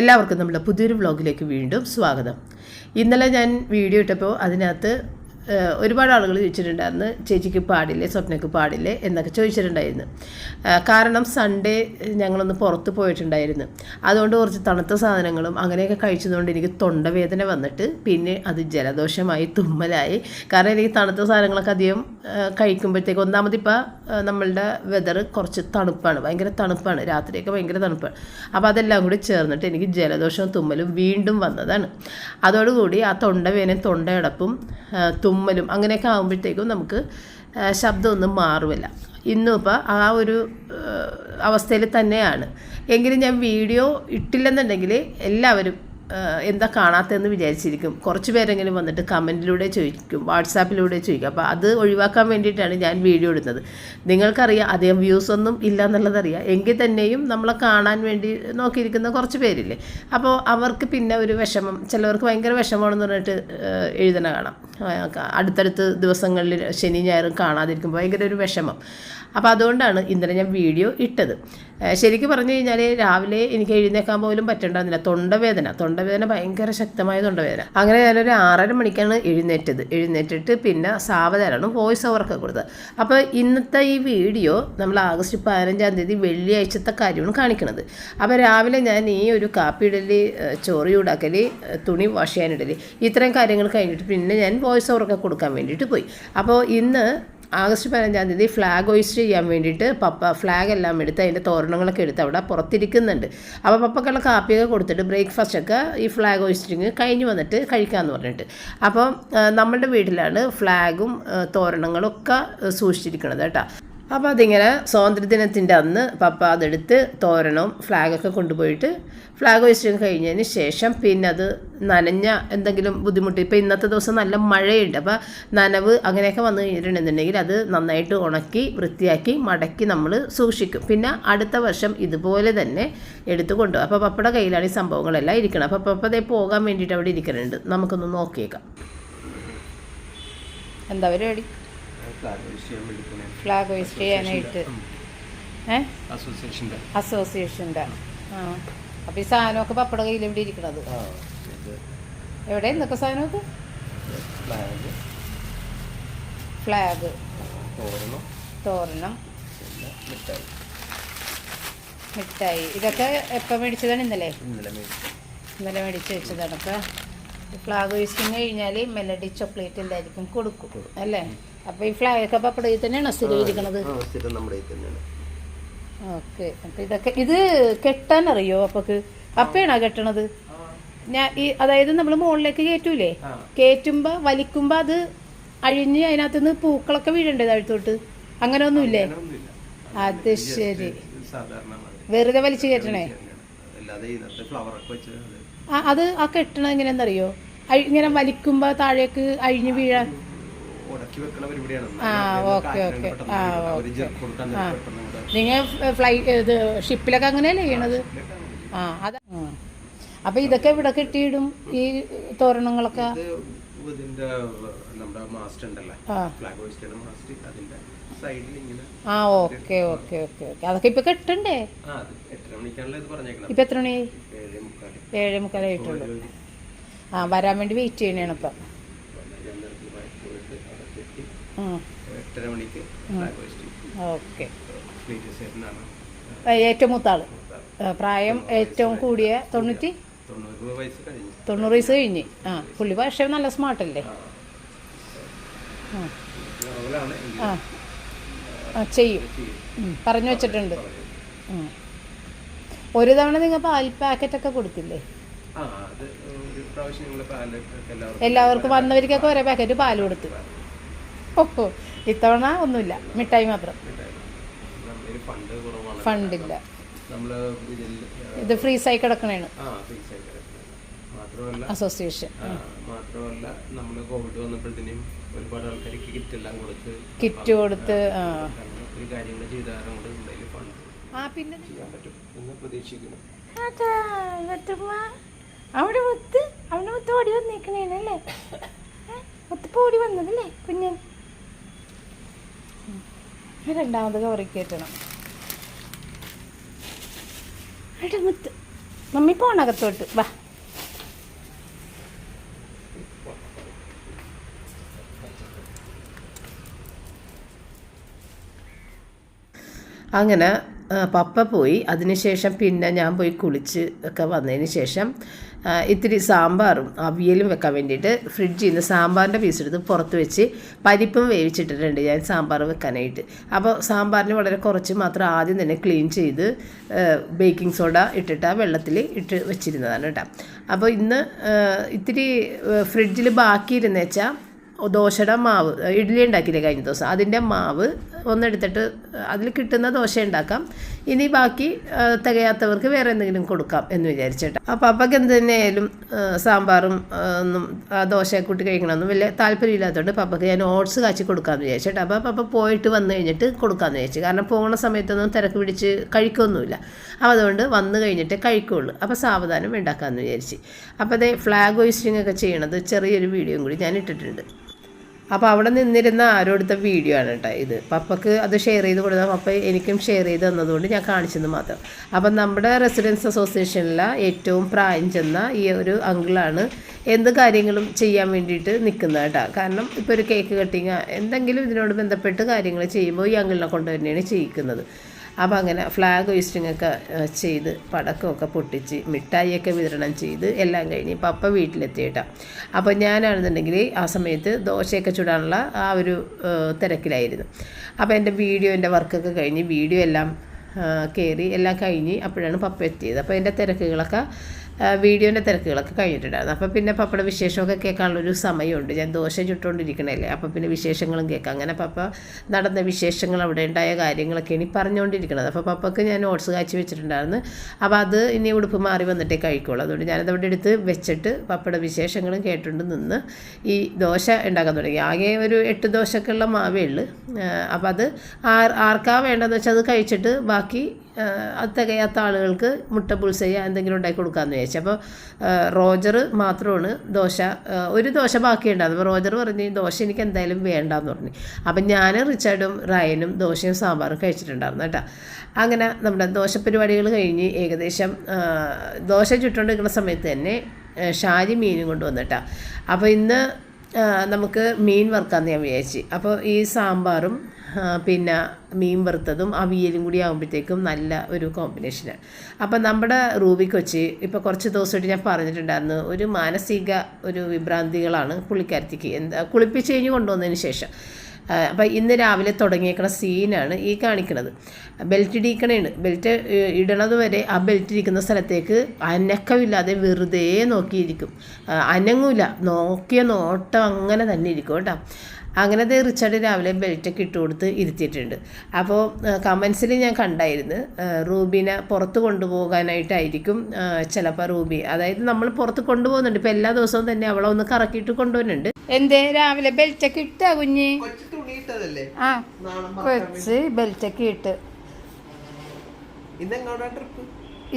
എല്ലാവർക്കും നമ്മുടെ പുതിയൊരു വ്ളോഗിലേക്ക് വീണ്ടും സ്വാഗതം. ഇന്നലെ ഞാൻ വീഡിയോ ഇട്ടപ്പോൾ അതിനകത്ത് ഒരുപാട് ആളുകൾ ചോദിച്ചിട്ടുണ്ടായിരുന്നു ചേച്ചിക്ക് പാടില്ലേ സ്വപ്നയ്ക്ക് പാടില്ലേ എന്നൊക്കെ ചോദിച്ചിട്ടുണ്ടായിരുന്നു. കാരണം സൺഡേ ഞങ്ങളൊന്ന് പുറത്ത് പോയിട്ടുണ്ടായിരുന്നു. അതുകൊണ്ട് കുറച്ച് തണുത്ത സാധനങ്ങളും അങ്ങനെയൊക്കെ കഴിച്ചതുകൊണ്ട് എനിക്ക് തൊണ്ടവേദന വന്നിട്ട് പിന്നെ അത് ജലദോഷമായി തുമ്മലായി. കാരണം എനിക്ക് തണുത്ത സാധനങ്ങളൊക്കെ അധികം കഴിക്കുമ്പോഴത്തേക്ക് ഒന്നാമത് ഇപ്പോൾ നമ്മളുടെ വെതർ കുറച്ച് തണുപ്പാണ് ഭയങ്കര തണുപ്പാണ്. രാത്രിയൊക്കെ ഭയങ്കര തണുപ്പാണ്. അപ്പോൾ അതെല്ലാം കൂടി ചേർന്നിട്ട് എനിക്ക് ജലദോഷവും തുമ്മലും വീണ്ടും വന്നതാണ്. അതോടുകൂടി ആ തൊണ്ടവേദനയും തൊണ്ടയടപ്പും ആ, തുമ്മലും അങ്ങനെയൊക്കെ ആകുമ്പോഴത്തേക്കും നമുക്ക് ശബ്ദമൊന്നും മാറുമല്ല. ഇന്നും ആ ഒരു അവസ്ഥയിൽ തന്നെയാണ്. എങ്കിലും ഞാൻ വീഡിയോ ഇട്ടില്ലെന്നുണ്ടെങ്കിൽ എല്ലാവരും എന്താ കാണാത്തതെന്ന് വിചാരിച്ചിരിക്കും. കുറച്ച് പേരെങ്കിലും വന്നിട്ട് കമന്റിലൂടെ ചോദിക്കും വാട്സാപ്പിലൂടെ ചോദിക്കും. അപ്പോൾ അത് ഒഴിവാക്കാൻ വേണ്ടിയിട്ടാണ് ഞാൻ വീഡിയോ ഇടുന്നത്. നിങ്ങൾക്കറിയാം അധികം വ്യൂസ് ഒന്നും ഇല്ല എന്നുള്ളതറിയാം എങ്കിൽ തന്നെയും നമ്മളെ കാണാൻ വേണ്ടി നോക്കിയിരിക്കുന്ന കുറച്ച് പേരില്ലേ. അപ്പോൾ അവർക്ക് പിന്നെ ഒരു വിഷമം ചിലവർക്ക് ഭയങ്കര വിഷമമാണെന്ന് പറഞ്ഞിട്ട് എഴുതണ കാണാം. അടുത്തടുത്ത് ദിവസങ്ങളിൽ ശനി ഞായറും കാണാതിരിക്കുമ്പോൾ ഭയങ്കര ഒരു വിഷമം. അപ്പോൾ അതുകൊണ്ടാണ് ഇന്നലെ ഞാൻ വീഡിയോ ഇട്ടത്. ശരിക്കും പറഞ്ഞു കഴിഞ്ഞാൽ രാവിലെ എനിക്ക് എഴുന്നേക്കാൻ പോലും പറ്റണ്ടായിരുന്നില്ല. തൊണ്ടവേദന. തൊണ്ടവേദന ഭയങ്കര ശക്തമായ തൊണ്ടവേദന. അങ്ങനെ ഞാനൊരു ആറര മണിക്കാണ് എഴുന്നേറ്റത്. എഴുന്നേറ്റിട്ട് പിന്നെ സാവധാനമാണ് വോയിസ് ഓവറൊക്കെ കൊടുത്തത്. അപ്പോൾ ഇന്നത്തെ ഈ വീഡിയോ നമ്മൾ ആഗസ്റ്റ് പതിനഞ്ചാം തീയതി വെള്ളിയാഴ്ചത്തെ കാര്യമാണ് കാണിക്കുന്നത് അപ്പോൾ രാവിലെ ഞാൻ ഈ ഒരു കാപ്പി ഇടൽ ചോറ് ചൂടാക്കൽ തുണി വാഷ് ചെയ്യാനിടൽ ഇത്രയും കാര്യങ്ങൾ കഴിഞ്ഞിട്ട് പിന്നെ ഞാൻ വോയിസ് ഓവറൊക്കെ കൊടുക്കാൻ വേണ്ടിയിട്ട് പോയി. അപ്പോൾ ഇന്ന് ആഗസ്റ്റ് പതിനഞ്ചാം തീയതി ഫ്ലാഗ് ഹോയിസ്റ്റ് ചെയ്യാൻ വേണ്ടിയിട്ട് പപ്പ ഫ്ലാഗ് എല്ലാം എടുത്ത് അതിന്റെ തോരണങ്ങളൊക്കെ എടുത്ത് അവിടെ പുറത്തിരിക്കുന്നുണ്ട്. അപ്പോൾ പപ്പക്കുള്ള കാപ്പിയൊക്കെ കൊടുത്തിട്ട് ബ്രേക്ക്ഫാസ്റ്റ് ഒക്കെ ഈ ഫ്ലാഗ് ഹോയിസ്റ്റിങ് കഴിഞ്ഞ് വന്നിട്ട് കഴിക്കാമെന്ന് പറഞ്ഞിട്ട്. അപ്പം നമ്മളുടെ വീട്ടിലാണ് ഫ്ലാഗും തോരണങ്ങളും ഒക്കെ സൂക്ഷിച്ചിരിക്കുന്നത് കേട്ടോ. അപ്പോൾ അതിങ്ങനെ സ്വാതന്ത്ര്യദിനത്തിന്റെ അന്ന് പപ്പ അതെടുത്ത് തോരണവും ഫ്ലാഗൊക്കെ കൊണ്ടുപോയിട്ട് ഫ്ലാഗ് വെച്ചിട്ട് കഴിഞ്ഞതിന് ശേഷം പിന്നെ അത് നനഞ്ഞ എന്തെങ്കിലും ബുദ്ധിമുട്ട്. ഇപ്പോൾ ഇന്നത്തെ ദിവസം നല്ല മഴയുണ്ട്. അപ്പോൾ നനവ് അങ്ങനെയൊക്കെ വന്നു കഴിഞ്ഞിട്ടുണ്ടെന്നുണ്ടെങ്കിൽ അത് നന്നായിട്ട് ഉണക്കി വൃത്തിയാക്കി മടക്കി നമ്മൾ സൂക്ഷിക്കും. പിന്നെ അടുത്ത വർഷം ഇതുപോലെ തന്നെ എടുത്തു കൊണ്ടുപോകും. അപ്പോൾ പപ്പയുടെ കയ്യിലാണ് ഈ സംഭവങ്ങളെല്ലാം ഇരിക്കണം അപ്പോൾ പപ്പ അതേ പോകാൻ വേണ്ടിയിട്ട് അവിടെ ഇരിക്കുന്നുണ്ട് നമുക്കൊന്ന് നോക്കിയേക്കാം. എന്താ പരിപാടി? ഫ്ലാഗ് ഹോയിസ്റ്റ് ചെയ്യാനായിട്ട് അസോസിയേഷന്റെ അസോസിയേഷന്റെ അസോസിയേഷന്റെ ആ. ഈ സാധനമൊക്കെ പപ്പട കയ്യിൽ ഇവിടെ ഇരിക്കണത്? എവിടെ? എന്തൊക്കെ സാധനമൊക്കെ? ഫ്ലാഗ് തോരണം. മിഠായി. ഇതൊക്കെ എപ്പോൾ മേടിച്ചതാണ് ഇന്നലെ? ഇന്നലെ മേടിച്ചു. ഇന്നലെ മേടിച്ച് വെച്ചതാണ്. അപ്പം ഫ്ലാഗ് ഹോയിസ്റ്റിങ് കഴിഞ്ഞാൽ മെലഡി ചോക്ലേറ്റ് എല്ലാവർക്കും കൊടുക്കും അല്ലേ? അപ്പോൾ ഈ ഫ്ലാഗ് ഒക്കെ കയ്യിൽ തന്നെയാണോ സ്ഥിരം ഇരിക്കുന്നത് ആ സ്ഥിരം നമ്മുടെ കയ്യിൽ തന്നെയാണ്. ഓക്കെ. അപ്പൊ ഇതൊക്കെ ഇത് കെട്ടാൻ അറിയോ അപ്പൊക്ക്? അപ്പയാണോ കെട്ടണത്? ഞാൻ ഈ അതായത് നമ്മൾ മുകളിലേക്ക് കയറ്റൂലേ ആ. കയറ്റുമ്പോ വലിക്കുമ്പോ അത് അഴിഞ്ഞ് അതിനകത്ത് നിന്ന് പൂക്കളൊക്കെ വീഴണ്ടേ താഴ്ത്തോട്ട്? അങ്ങനെ ഒന്നുമില്ലേ അങ്ങനെയൊന്നുമില്ല അത് ശരി. സാധാരണ മതി. വെറുതെ വലിച്ചു കയറ്റണേ അത് ആ അത് കെട്ടണ എങ്ങനെയാണെന്നറിയോ അഴി- ഇങ്ങനെ വലിക്കുമ്പോ താഴേക്ക് അഴിഞ്ഞ് വീഴാൻ നിങ്ങൾ ഫ്ലൈറ്റ് ഇത് ഷിപ്പിലൊക്കെ അങ്ങനെയല്ലേ ചെയ്യണത്? ആ അതാ അപ്പൊ ഇതൊക്കെ ഇവിടെ കിട്ടിയിടും ഈ തോരണങ്ങളൊക്കെ? ഇത് ഇതിന്റെ നമ്മുടെ മാസ്റ്റ് ഉണ്ടല്ലോ? ആ. ഫ്ലാഗ് ഹോയിസ്റ്റിയുടെ മാസ്റ്റ്. അതിന്റെ സൈഡിൽ ഇങ്ങനെ ആ ഓക്കെ ഓക്കെ ഓക്കെ ഓക്കെ. അതൊക്കെ ഇപ്പൊ കെട്ടണ്ടേ? ഇപ്പൊ എത്ര മണി ഏഴേ മുക്കാലായിട്ടുള്ളൂ ആ വരാൻ വേണ്ടി വെയിറ്റ് ചെയ്യണേണ് ഇപ്പൊ ഞാൻ നിരത്തിൽ പോയിട്ട് അവിടെ കെട്ടി ഉം. എട്ടര മണിക്ക് ഓക്കെ. ഏറ്റവും മൂത്ത പ്രായം ഏറ്റവും കൂടിയ തൊണ്ണൂറ്റി? തൊണ്ണൂറ് വയസ്സ് കഴിഞ്ഞു. ആ പുള്ളി പക്ഷേ നല്ല സ്മാർട്ട് അല്ലേ ആ. ആ. ചെയ്യും. പറഞ്ഞു വെച്ചിട്ടുണ്ട്. ഒരു തവണ നിങ്ങൾ പാൽ പാക്കറ്റൊക്കെ കൊടുത്തില്ലേ? പ്രാവശ്യം ഞങ്ങൾ പാലൊക്കെ എല്ലാവർക്കും വന്നവർക്കൊക്കെ ഒരേ പാക്കറ്റ് പാൽ കൊടുത്ത്. ഓഹോ. ഇത്തവണ ഒന്നുമില്ല. മിഠായി മാത്രം. ഫണ്ടില്ല. ഇത് ഫീസ് ആയി കിടക്കണേണ് അസോസിയേഷൻ. നമ്മൾ കോവിഡ് ഒരുപാട് കിറ്റ് എല്ലാം കൊടുത്ത് കിറ്റ് ചെയ്യാൻ അവിടെ മുത്ത് അവിടെ മുത്ത് ഓടി വന്നേക്കണേനല്ലേ? മുത്ത് ഓടി വന്നതല്ലേ കുഞ്ഞൻ? രണ്ടാമത് കവറി കയറ്റണം മമ്മി പോണകത്തോട്ട് വാ. അങ്ങനെ പപ്പ പോയി. അതിനുശേഷം പിന്നെ ഞാൻ പോയി കുളിച്ച് ഒക്കെ വന്നതിന് ശേഷം ഇത്തിരി സാമ്പാറും അവിയലും വെക്കാൻ വേണ്ടിയിട്ട് ഫ്രിഡ്ജിൽ നിന്ന് സാമ്പാറിന്റെ പീസ് എടുത്ത് പുറത്ത് വെച്ച് പരിപ്പും വേവിച്ചിട്ടിട്ടുണ്ട് ഞാൻ സാമ്പാർ വെക്കാനായിട്ട്. അപ്പോൾ സാമ്പാറിന് വളരെ കുറച്ച് മാത്രം ആദ്യം തന്നെ ക്ലീൻ ചെയ്ത് ബേക്കിംഗ് സോഡ ഇട്ടിട്ട് ആ വെള്ളത്തിൽ ഇട്ട് വെച്ചിരുന്നതാണ് കേട്ടോ. അപ്പോൾ ഇന്ന് ഇത്തിരി ഫ്രിഡ്ജിൽ ബാക്കിയിരുന്ന് വെച്ചാൽ ദോശയുടെ മാവ് ഇഡ്ഡലി ഉണ്ടാക്കിയില്ലേ കഴിഞ്ഞ ദിവസം? അതിന്റെ മാവ് ഒന്നെടുത്തിട്ട് അതിൽ കിട്ടുന്ന ദോശ ഉണ്ടാക്കാം. ഇനി ബാക്കി തികയാത്തവർക്ക് വേറെ എന്തെങ്കിലും കൊടുക്കാം എന്ന് വിചാരിച്ചിട്ട്. അപ്പോൾ അപ്പക്ക് എന്ത് തന്നെയായാലും സാമ്പാറും ഒന്നും ആ, ദോശ കൂട്ടി കഴിക്കണമെന്നും വലിയ താല്പര്യമില്ലാത്തതുകൊണ്ട് പപ്പക്ക് ഞാൻ ഓട്സ് കാച്ചി കൊടുക്കാമെന്ന് വിചാരിച്ചിട്ട്. അപ്പോൾ പപ്പ പോയിട്ട് വന്നു കഴിഞ്ഞിട്ട് കൊടുക്കാമെന്ന് വിചാരിച്ചു. കാരണം പോകുന്ന സമയത്തൊന്നും തിരക്ക് പിടിച്ച് കഴിക്കൊന്നുമില്ല. അപ്പോൾ അതുകൊണ്ട് വന്നു കഴിഞ്ഞിട്ട് കഴിക്കുള്ളൂ. അപ്പോൾ സാവധാനം ഉണ്ടാക്കാമെന്ന് വിചാരിച്ച്. അപ്പോൾ അതേ ഫ്ലാഗ് ഹോയിസ്റ്റിംഗ് ഒക്കെ ചെയ്യണത് ചെറിയൊരു വീഡിയോയും കൂടി ഞാൻ ഇട്ടിട്ടുണ്ട്. അപ്പോൾ അവിടെ നിന്നിരുന്ന ആരോ എടുത്ത വീഡിയോ ആണ് കേട്ടോ ഇത്. പപ്പക്ക് അത് ഷെയർ ചെയ്ത് കൊടുത്ത പപ്പ എനിക്കും ഷെയർ ചെയ്ത് തന്നതുകൊണ്ട് ഞാൻ കാണിച്ചെന്ന് മാത്രം. അപ്പം നമ്മുടെ റെസിഡൻസ് അസോസിയേഷനിലെ ഏറ്റവും പ്രായം ചെന്ന ഈ ഒരു അങ്കിളാണ് എന്ത് കാര്യങ്ങളും ചെയ്യാൻ വേണ്ടിയിട്ട് നിൽക്കുന്നത് കേട്ടോ കാരണം ഇപ്പോൾ ഒരു കേക്ക് കട്ടിങ് എന്തെങ്കിലും ഇതിനോട് ബന്ധപ്പെട്ട് കാര്യങ്ങൾ ചെയ്യുമ്പോൾ ഈ അങ്കിളിനെ കൊണ്ട് തന്നെയാണ് ചെയ്യിക്കുന്നത്. അപ്പോൾ അങ്ങനെ ഫ്ലാഗ് ഹോയിസ്റ്റിംഗ് ഒക്കെ ചെയ്ത് പടക്കമൊക്കെ പൊട്ടിച്ച് മിഠായിയൊക്കെ വിതരണം ചെയ്ത് എല്ലാം കഴിഞ്ഞ് പപ്പ വീട്ടിലെത്തിയിട്ടാണ് അപ്പോൾ ഞാനാണെന്നുണ്ടെങ്കിൽ ആ സമയത്ത് ദോശയൊക്കെ ചുടാനുള്ള ആ ഒരു തിരക്കിലായിരുന്നു. അപ്പോൾ എന്റെ വീഡിയോന്റെ വർക്കൊക്കെ കഴിഞ്ഞ് വീഡിയോ എല്ലാം കയറി എല്ലാം കഴിഞ്ഞ് അപ്പോഴാണ് പപ്പ എത്തിയത്. അപ്പോൾ എന്റെ തിരക്കുകളൊക്കെ വീഡിയോന്റെ തിരക്കുകളൊക്കെ കഴിഞ്ഞിട്ടുണ്ടായിരുന്നു അപ്പോൾ പിന്നെ പപ്പയുടെ വിശേഷമൊക്കെ കേൾക്കാനുള്ളൊരു സമയമുണ്ട്. ഞാൻ ദോശ ചുട്ടുകൊണ്ടിരിക്കണല്ലേ അപ്പോൾ പിന്നെ വിശേഷങ്ങളും കേൾക്കാം. അങ്ങനെ പപ്പ നടന്ന വിശേഷങ്ങൾ അവിടെ ഉണ്ടായ കാര്യങ്ങളൊക്കെ ഇനി പറഞ്ഞുകൊണ്ടിരിക്കണത് അപ്പോൾ പപ്പക്ക് ഞാൻ ഓട്സ് കാച്ചി വെച്ചിട്ടുണ്ടായിരുന്നു. അപ്പോൾ അത് ഇനി ഉടുപ്പ് മാറി വന്നിട്ടേ കഴിക്കുള്ളൂ. അതുകൊണ്ട് ഞാനത് അവിടെ എടുത്ത് വെച്ചിട്ട് പപ്പയുടെ വിശേഷങ്ങളും കേട്ടുകൊണ്ട് നിന്ന് ഈ ദോശ ഉണ്ടാക്കാൻ തുടങ്ങി. ആകെ ഒരു എട്ട് ദോശക്കുള്ള മാവേ ഉള്ളു. അപ്പോൾ അത് ആർ ആർക്കാ വേണ്ടതെന്ന് വെച്ചാൽ അത് കഴിച്ചിട്ട് ബാക്കി അത് തികയാത്ത ആളുകൾക്ക് മുട്ട പുൾസയ എന്തെങ്കിലും ഉണ്ടാക്കി കൊടുക്കാമെന്ന് വിചാരിച്ചു. അപ്പോൾ റോജർ മാത്രമാണ് ദോശ ഒരു ദോശ ബാക്കിയുണ്ടായിരുന്നു അപ്പോൾ റോജർ പറഞ്ഞ് ദോശ എനിക്ക് എന്തായാലും വേണ്ടാന്ന് പറഞ്ഞു. അപ്പം ഞാൻ റിച്ചാർഡും റയനും ദോശയും സാമ്പാറും കഴിച്ചിട്ടുണ്ടായിരുന്നു കേട്ടോ. അങ്ങനെ നമ്മുടെ ദോശ പരിപാടികൾ കഴിഞ്ഞ് ഏകദേശം ദോശ ചുട്ടുകൊണ്ടിരിക്കുന്ന സമയത്ത് തന്നെ ഷാരി മീനും കൊണ്ടുവന്നിട്ടാ അപ്പോൾ ഇന്ന് നമുക്ക് മീൻ വറുക്കാമെന്ന് ഞാൻ വിചാരിച്ചു. അപ്പോൾ ഈ സാമ്പാറും പിന്നെ മീൻ വറുത്തതും അവിയലും കൂടി ആകുമ്പോഴത്തേക്കും നല്ല ഒരു കോമ്പിനേഷനാണ് അപ്പം നമ്മുടെ റൂബി കൊച്ചി ഇപ്പോൾ കുറച്ച് ദിവസമായിട്ട് ഞാൻ പറഞ്ഞിട്ടുണ്ടായിരുന്നു ഒരു മാനസിക ഒരു വിഭ്രാന്തികളാണ് പുള്ളിക്കാരത്തിക്ക്. എന്താ കുളിപ്പിച്ച് കഴിഞ്ഞ് കൊണ്ടുവന്നതിന് ശേഷം. അപ്പം ഇന്ന് രാവിലെ തുടങ്ങിയേക്കണ സീനാണ് ഈ കാണിക്കുന്നത് ബെൽറ്റ് ഇടിക്കണേണ് ബെൽറ്റ് ഇടണത് വരെ ആ ബെൽറ്റ് ഇരിക്കുന്ന സ്ഥലത്തേക്ക് അനക്കമില്ലാതെ വെറുതെ നോക്കിയിരിക്കും. അനങ്ങൂല. നോക്കിയ നോട്ടം അങ്ങനെ തന്നെ ഇരിക്കും കേട്ടോ. അങ്ങനെ ദേ റിച്ചാർഡ് രാവിലെ ബെൽറ്റൊക്കെ ഇട്ട് കൊടുത്ത് ഇരുത്തിയിട്ടുണ്ട്. അപ്പോൾ കമൻസിൽ ഞാൻ കണ്ടായിരുന്നു. റൂബിനെ പുറത്ത് കൊണ്ടുപോകാനായിട്ടായിരിക്കും ചിലപ്പോൾ റൂബി. അതായത് നമ്മൾ പുറത്ത് കൊണ്ടുപോകുന്നുണ്ട്. ഇപ്പോൾ എല്ലാ ദിവസവും തന്നെ അവളെ ഒന്ന് കറക്കിയിട്ട് കൊണ്ടുപോകുന്നുണ്ട് എന്തേ രാവിലെ ബെൽറ്റൊക്കെ ഇട്ടാ കുഞ്ഞ്? ആ കൊച്ച് ബെൽറ്റൊക്കെ ഇട്ട്.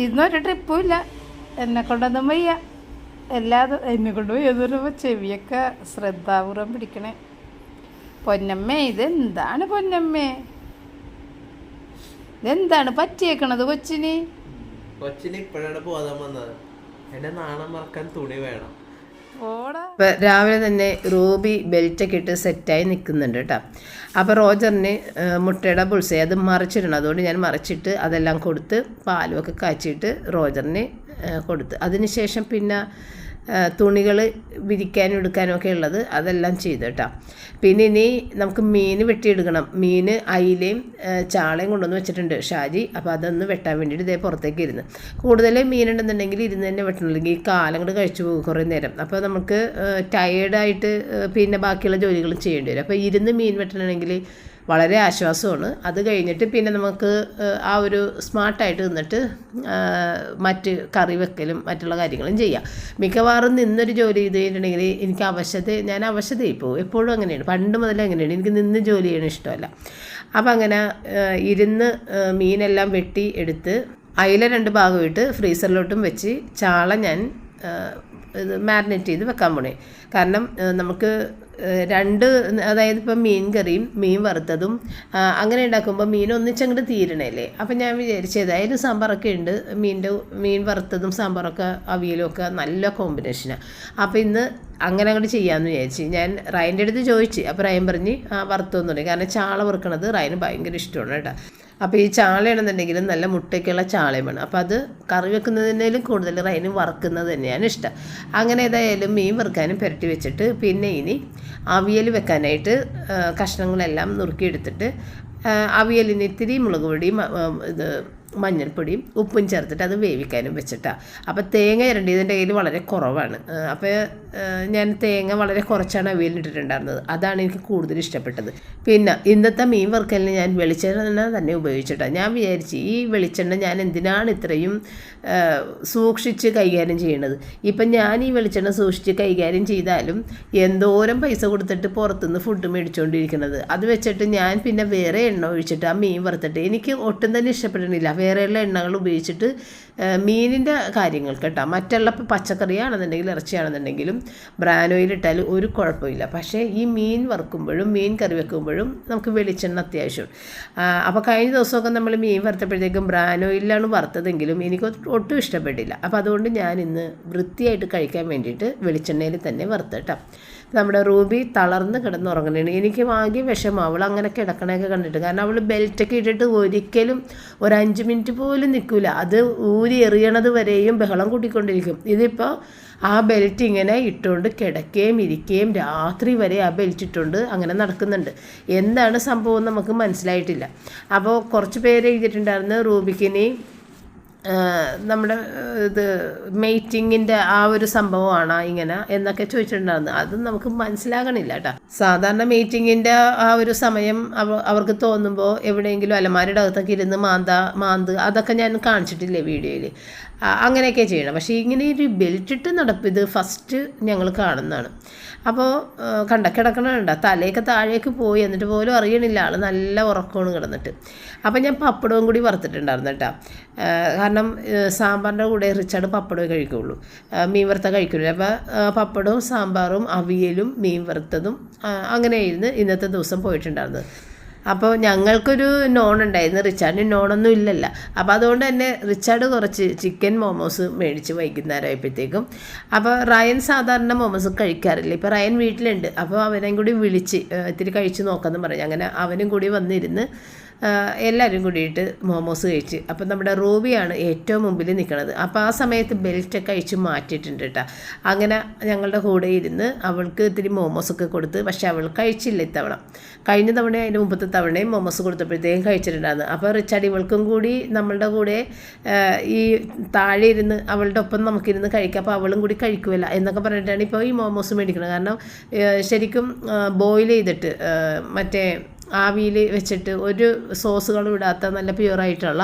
ഇന്നൊരു ട്രിപ്പും ഇല്ല. എന്നെ കൊണ്ടൊന്നും വയ്യ. എല്ലാ എന്നെ കൊണ്ട് പറയുമ്പോൾ ചെവിയൊക്കെ ശ്രദ്ധാപൂർവം പിടിക്കണേ. പൊന്നമ്മേ ഇതെന്താണ് പൊന്നമ്മേ? ഇതെന്താണ് പറ്റിയേക്കണത് കൊച്ചിന്? കൊച്ചിന് ഇപ്പോഴാണ് ബോധം വന്നത്. എന്നെ നാണം മറക്കാൻ തുണി വേണം. രാവിലെ തന്നെ റൂബി ബെൽറ്റൊക്കെ ഇട്ട് സെറ്റായി നിൽക്കുന്നുണ്ട് കേട്ടോ. അപ്പോൾ റോജറിന് മുട്ടയുടെ ബുൾസൈ അത് മറിച്ചിടണം. അതുകൊണ്ട് ഞാൻ മറിച്ചിട്ട് അതെല്ലാം കൊടുത്ത് പാലും ഒക്കെ കാച്ചിട്ട് റോജറിന് കൊടുത്ത്. അതിനുശേഷം പിന്നെ തുണികൾ വിരിക്കാനും എടുക്കാനും ഒക്കെ ഉള്ളത് അതെല്ലാം ചെയ്തു കേട്ടോ. പിന്നെ ഇനി നമുക്ക് മീൻ വെട്ടിയെടുക്കണം. മീൻ അയിലയും ചാളയും കൊണ്ടുവന്ന് വെച്ചിട്ടുണ്ട് ഷാജി. അപ്പോൾ അതൊന്ന് വെട്ടാൻ വേണ്ടിയിട്ട് ഇതേ പുറത്തേക്ക് ഇരുന്ന്. കൂടുതൽ മീനുണ്ടെന്നുണ്ടെങ്കിൽ ഇരുന്ന് തന്നെ വെട്ടണം. അല്ലെങ്കിൽ ഈ കാലം കൊണ്ട് കഴിച്ചു പോകും കുറേ നേരം. അപ്പോൾ നമുക്ക് ടയേർഡായിട്ട് പിന്നെ ബാക്കിയുള്ള ജോലികളും ചെയ്യേണ്ടി വരും. അപ്പോൾ ഇരുന്ന് മീൻ വെട്ടണമെങ്കിൽ വളരെ ആശ്വാസമാണ്. അത് കഴിഞ്ഞിട്ട് പിന്നെ നമുക്ക് ആ ഒരു സ്മാർട്ടായിട്ട് നിന്നിട്ട് മറ്റ് കറി വെക്കലും മറ്റുള്ള കാര്യങ്ങളും ചെയ്യാം. മിക്കവാറും നിന്നൊരു ജോലി ചെയ്ത് കഴിഞ്ഞിട്ടുണ്ടെങ്കിൽ എനിക്ക് അവശത ഞാൻ അവശതയായി പോകും. എപ്പോഴും അങ്ങനെയാണ്. പണ്ട് മുതലേ അങ്ങനെയാണ്. എനിക്ക് നിന്ന് ജോലി ചെയ്യണ ഇഷ്ടമല്ല. അപ്പം അങ്ങനെ ഇരുന്ന് മീനെല്ലാം വെട്ടി എടുത്ത് അയില രണ്ട് ഭാഗമായിട്ട് ഫ്രീസറിലോട്ടും വെച്ച് ചാള ഞാൻ മാരിനേറ്റ് ചെയ്ത് വെക്കാൻ പോണേ. കാരണം നമുക്ക് രണ്ട് അതായത് ഇപ്പം മീൻ കറിയും മീൻ വറുത്തതും അങ്ങനെ ഉണ്ടാക്കുമ്പോൾ മീൻ ഒന്നിച്ചങ്ങോട്ട് തീരണല്ലേ? അപ്പം ഞാൻ വിചാരിച്ചു ഏതായാലും സാമ്പാറൊക്കെ ഉണ്ട്. മീനിന്റെ മീൻ വറുത്തതും സാമ്പാറൊക്കെ അവിയലും ഒക്കെ നല്ല കോമ്പിനേഷനാണ് അപ്പോൾ ഇന്ന് അങ്ങനെ അങ്ങോട്ട് ചെയ്യാമെന്ന് വിചാരിച്ചു ഞാൻ റയന്റെ അടുത്ത് ചോദിച്ചു. അപ്പോൾ റയൻ പറഞ്ഞ് വറുത്തു പറയും കാരണം ചാള വറുക്കണത് റയന് ഭയങ്കര ഇഷ്ടമാണ് കേട്ടോ. അപ്പോൾ ഈ ചാളയാണെന്നുണ്ടെങ്കിലും നല്ല മുട്ടയ്ക്കുള്ള ചാളയും വേണം അപ്പോൾ അത് കറി വെക്കുന്നതിനേലും കൂടുതൽ റൈന് വറുക്കുന്നത് തന്നെയാണ് ഇഷ്ടം. അങ്ങനെ ഏതായാലും മീൻ വറുക്കാനും പുരട്ടി വെച്ചിട്ട് പിന്നെ ഇനി അവിയൽ വെക്കാനായിട്ട് കഷ്ണങ്ങളെല്ലാം നുറുക്കിയെടുത്തിട്ട് അവിയലിന് ഇത്തിരി മുളക് പൊടിയും ഇത് മഞ്ഞൾപ്പൊടിയും ഉപ്പും ചേർത്തിട്ട് അത് വേവിക്കാനും വെച്ചിട്ടാണ് അപ്പോൾ തേങ്ങ ഇരണ്ടിയതിന്റെ കയ്യിൽ വളരെ കുറവാണ്. അപ്പോൾ ഞാൻ തേങ്ങ വളരെ കുറച്ചാണ് അവയിൽ ഇട്ടിട്ടുണ്ടായിരുന്നത്. അതാണ് എനിക്ക് കൂടുതൽ ഇഷ്ടപ്പെട്ടത്. പിന്നെ ഇന്നത്തെ മീൻ വറുക്കലിന് ഞാൻ വെളിച്ചെണ്ണ തന്നെ ഉപയോഗിച്ചിട്ടാണ് ഞാൻ വിചാരിച്ചു ഈ വെളിച്ചെണ്ണ ഞാൻ എന്തിനാണ് ഇത്രയും സൂക്ഷിച്ച് കൈകാര്യം ചെയ്യണത്. ഇപ്പം ഞാൻ ഈ വെളിച്ചെണ്ണ സൂക്ഷിച്ച് കൈകാര്യം ചെയ്താലും എന്തോരം പൈസ കൊടുത്തിട്ട് പുറത്തുനിന്ന് ഫുഡ് മേടിച്ചുകൊണ്ടിരിക്കുന്നത് അത് വെച്ചിട്ട് ഞാൻ പിന്നെ വേറെ എണ്ണ ഒഴിച്ചിട്ട് ആ മീൻ വറുത്തിട്ട് എനിക്ക് ഒട്ടും തന്നെ ഇഷ്ടപ്പെടുന്നില്ല വേറെയുള്ള എണ്ണകൾ ഉപയോഗിച്ചിട്ട് മീനിന്റെ കാര്യങ്ങൾ കേട്ടോ. മറ്റുള്ള പച്ചക്കറിയാണെന്നുണ്ടെങ്കിലും ഇറച്ചിയാണെന്നുണ്ടെങ്കിലും ഇട്ടാൽ ഒരു കുഴപ്പമില്ല. പക്ഷേ ഈ മീൻ വറുക്കുമ്പോഴും മീൻ കറി വെക്കുമ്പോഴും നമുക്ക് വെളിച്ചെണ്ണ അത്യാവശ്യം അപ്പോൾ കഴിഞ്ഞ ദിവസമൊക്കെ നമ്മൾ മീൻ വറുത്തപ്പോഴത്തേക്കും ബ്രാൻ ഓയിലാണ് വറുത്തതെങ്കിലും എനിക്ക് ഒട്ടും ഇഷ്ടപ്പെട്ടില്ല. അപ്പോൾ അതുകൊണ്ട് ഞാൻ ഇന്ന് വൃത്തിയായിട്ട് കഴിക്കാൻ വേണ്ടിയിട്ട് വെളിച്ചെണ്ണയിൽ തന്നെ വറുത്തിട്ടാം നമ്മുടെ റൂബി തളർന്ന് കിടന്നുറങ്ങണേണ് എനിക്ക് ആകെ വിഷമം. അവൾ അങ്ങനെ കിടക്കണയൊക്കെ കണ്ടിട്ട്. കാരണം അവൾ ബെൽറ്റൊക്കെ ഇട്ടിട്ട് ഒരിക്കലും ഒരു അഞ്ച് മിനിറ്റ് പോലും നിൽക്കില്ല അത് ഊരി എറിയണത് വരെയും ബഹളം കൂട്ടിക്കൊണ്ടിരിക്കും. ഇതിപ്പോൾ ആ ബെൽറ്റ് ഇങ്ങനെ ഇട്ടുകൊണ്ട് കിടക്കുകയും ഇരിക്കുകയും രാത്രി വരെ ആ ബെൽറ്റ് ഇട്ടുകൊണ്ട് അങ്ങനെ നടക്കുന്നുണ്ട്. എന്താണ് സംഭവം നമുക്ക് മനസ്സിലായിട്ടില്ല. അപ്പോൾ കുറച്ച് പേര് എഴുതിയിട്ടുണ്ടായിരുന്നു റൂബിക്കിനി ആഹ് നമ്മുടെ ഇത് മെയ്റ്റിങ്ങിന്റെ ആ ഒരു സംഭവമാണ് ഇങ്ങനെ എന്നൊക്കെ ചോദിച്ചിട്ടുണ്ടായിരുന്നു. അത് നമുക്ക് മനസ്സിലാകണില്ല കേട്ടോ. സാധാരണ മീറ്റിങ്ങിന്റെ ആ ഒരു സമയം അവ അവർക്ക് തോന്നുമ്പോൾ എവിടെയെങ്കിലും അലമാരയുടെ അകത്തൊക്കെ ഇരുന്ന് മാന്ത മാന്ത് അതൊക്കെ ഞാൻ കാണിച്ചിട്ടില്ലേ വീഡിയോയിൽ അങ്ങനെയൊക്കെ ചെയ്യണം. പക്ഷേ ഇങ്ങനെ ഒരു ബെൽറ്റ് ഇട്ട് നടപ്പ് ഇത് ഫസ്റ്റ് ഞങ്ങൾ കാണുന്നതാണ്. അപ്പോൾ കണ്ട കിടക്കണുണ്ട തലയൊക്കെ താഴേക്ക് പോയി എന്നിട്ട് പോലും അറിയണില്ല. ആൾ നല്ല ഉറക്കമാണ് കിടന്നിട്ട്. അപ്പോൾ ഞാൻ പപ്പടവും കൂടി വറുത്തിട്ടുണ്ടായിരുന്നു കേട്ടോ. കാരണം സാമ്പാറിന്റെ കൂടെ റിച്ചാർഡ് പപ്പടമേ കഴിക്കുള്ളൂ. മീൻ വറുത്ത കഴിക്കില്ല. അപ്പോൾ പപ്പടവും സാമ്പാറും അവിയലും മീൻ വറുത്തതും അങ്ങനെ അങ്ങനെയായിരുന്നു ഇന്നത്തെ ദിവസം പോയിട്ടുണ്ടായിരുന്നത്. അപ്പോൾ ഞങ്ങൾക്കൊരു നോൺ ഉണ്ടായിരുന്നു. റിച്ചാർഡിന് നോണൊന്നും ഇല്ലല്ല. അപ്പോൾ അതുകൊണ്ട് തന്നെ റിച്ചാർഡ് കുറച്ച് ചിക്കൻ മോമോസ് മേടിച്ച് വൈകുന്നേരം ആയപ്പോഴത്തേക്കും. അപ്പോൾ റയൻ സാധാരണ മോമോസ് കഴിക്കാറില്ല. ഇപ്പോൾ റയൻ വീട്ടിലുണ്ട്. അപ്പോൾ അവനെയും കൂടി വിളിച്ച് ഇത്തിരി കഴിച്ച് നോക്കാമെന്ന് പറഞ്ഞു. അങ്ങനെ അവനും കൂടി വന്നിരുന്ന് എല്ലാവരും കൂടിയിട്ട് മോമോസ് കഴിച്ച്. അപ്പം നമ്മുടെ റൂബിയാണ് ഏറ്റവും മുമ്പിൽ നിൽക്കുന്നത് അപ്പോൾ ആ സമയത്ത് ബെൽറ്റൊക്കെ അഴിച്ച് മാറ്റിയിട്ടുണ്ട് കേട്ടോ. അങ്ങനെ ഞങ്ങളുടെ കൂടെ ഇരുന്ന് അവൾക്ക് ഇത്തിരി മോമോസൊക്കെ കൊടുത്ത് പക്ഷേ അവൾ കഴിച്ചില്ല ഇത്തവണ. കഴിഞ്ഞ തവണ അതിന്റെ മുമ്പത്തെ തവണയും മൊമസ് കൊടുത്തപ്പോഴത്തേക്കും കഴിച്ചിട്ടുണ്ടായിരുന്നു. അപ്പോൾ റിച്ച് ഇവൾക്കും കൂടി നമ്മളുടെ കൂടെ ഈ താഴെ ഇരുന്ന് അവളുടെ ഒപ്പം നമുക്കിരുന്ന് കഴിക്കാം. അപ്പോൾ അവളും കൂടി കഴിക്കുമല്ല എന്നൊക്കെ പറഞ്ഞിട്ടാണ് ഇപ്പോൾ ഈ മോമോസ് മേടിക്കുന്നത്. കാരണം ശരിക്കും ബോയിൽ ചെയ്തിട്ട് മറ്റേ ആവിയിൽ വെച്ചിട്ട് ഒരു സോസുകളും ഇടാത്ത നല്ല പ്യുവറായിട്ടുള്ള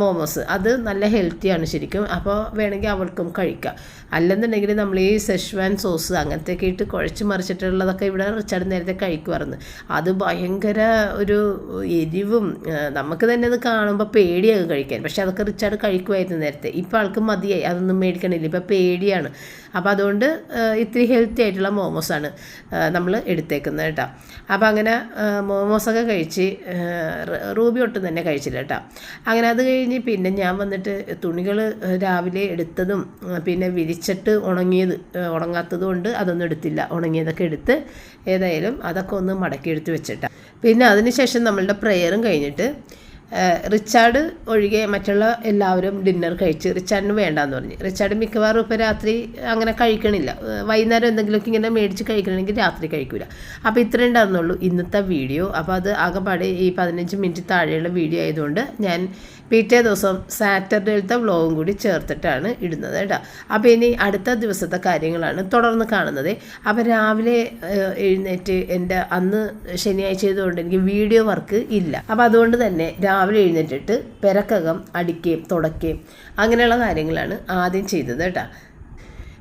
മോമോസ്. അത് നല്ല ഹെൽത്തിയാണ് ശരിക്കും. അപ്പോൾ വേണമെങ്കിൽ അവൾക്കും കഴിക്കാം. അല്ലെന്നുണ്ടെങ്കിൽ നമ്മൾ ഈ സെഷ്വാൻ സോസ് അങ്ങനത്തെയൊക്കെ ഇട്ട് കുഴച്ച് മറിച്ചിട്ടുള്ളതൊക്കെ ഇവിടെ റിച്ചാർഡ് നേരത്തെ കഴിക്കുമായിരുന്നു. അത് ഭയങ്കര ഒരു എരിവും നമുക്ക് തന്നെ അത് കാണുമ്പോൾ പേടിയാകും കഴിക്കാൻ. പക്ഷെ അതൊക്കെ റിച്ചാർഡ് കഴിക്കുമായിരുന്നു നേരത്തെ. ഇപ്പോൾ ആൾക്ക് മതിയായി. അതൊന്നും മേടിക്കണില്ല. ഇപ്പോൾ പേടിയാണ്. അപ്പോൾ അതുകൊണ്ട് ഇത്തിരി ഹെൽത്തി ആയിട്ടുള്ള മോമോസാണ് നമ്മൾ എടുത്തേക്കുന്നത് കേട്ടോ. അപ്പോൾ അങ്ങനെ മോമോസൊക്കെ കഴിച്ച് റൂബി ഒട്ടും തന്നെ കഴിച്ചില്ല കേട്ടോ. അങ്ങനെ അത് കഴിഞ്ഞ് പിന്നെ ഞാൻ വന്നിട്ട് തുണികൾ രാവിലെ എടുത്തതും പിന്നെ പിന്നെ വിരിച്ചിട്ട് ഉണങ്ങിയത് ഉണങ്ങാത്തത് കൊണ്ട് അതൊന്നും എടുത്തില്ല. ഉണങ്ങിയതൊക്കെ എടുത്ത് ഏതായാലും അതൊക്കെ ഒന്ന് മടക്കി എടുത്ത് വെച്ചിട്ടാണ് പിന്നെ അതിനുശേഷം നമ്മളുടെ പ്രെയറും കഴിഞ്ഞിട്ട് റിച്ചാർഡ് ഒഴികെ മറ്റുള്ള എല്ലാവരും ഡിന്നർ കഴിച്ച് റിച്ചാർഡിന് വേണ്ടാന്ന് പറഞ്ഞു. റിച്ചാർഡ് മിക്കവാറും ഇപ്പോൾ രാത്രി അങ്ങനെ കഴിക്കണില്ല. വൈകുന്നേരം എന്തെങ്കിലുമൊക്കെ ഇങ്ങനെ മേടിച്ച് കഴിക്കണമെങ്കിൽ രാത്രി കഴിക്കില്ല അപ്പോൾ ഇത്രയും ഉണ്ടായിരുന്നുള്ളൂ ഇന്നത്തെ വീഡിയോ. അപ്പോൾ അത് ആകെപ്പാടെ ഈ പതിനഞ്ച് മിനിറ്റ് താഴെയുള്ള വീഡിയോ ആയതുകൊണ്ട് ഞാൻ പിറ്റേ ദിവസം സാറ്റർഡേയിലത്തെ വ്ലോഗും കൂടി ചേർത്തിട്ടാണ് ഇടുന്നത് കേട്ടോ. അപ്പോൾ ഇനി അടുത്ത ദിവസത്തെ കാര്യങ്ങളാണ് തുടർന്ന് കാണുന്നത്. അപ്പോൾ രാവിലെ എഴുന്നേറ്റ് എന്റെ അന്ന് ശനിയാഴ്ച ചെയ്തുകൊണ്ട് എനിക്ക് വീഡിയോ വർക്ക് ഇല്ല. അപ്പോൾ അതുകൊണ്ട് തന്നെ രാവിലെ എഴുന്നേറ്റിട്ട് പെരക്കകം അടിക്കുകയും തുടയ്ക്കുകയും അങ്ങനെയുള്ള കാര്യങ്ങളാണ് ആദ്യം ചെയ്തത് കേട്ടോ.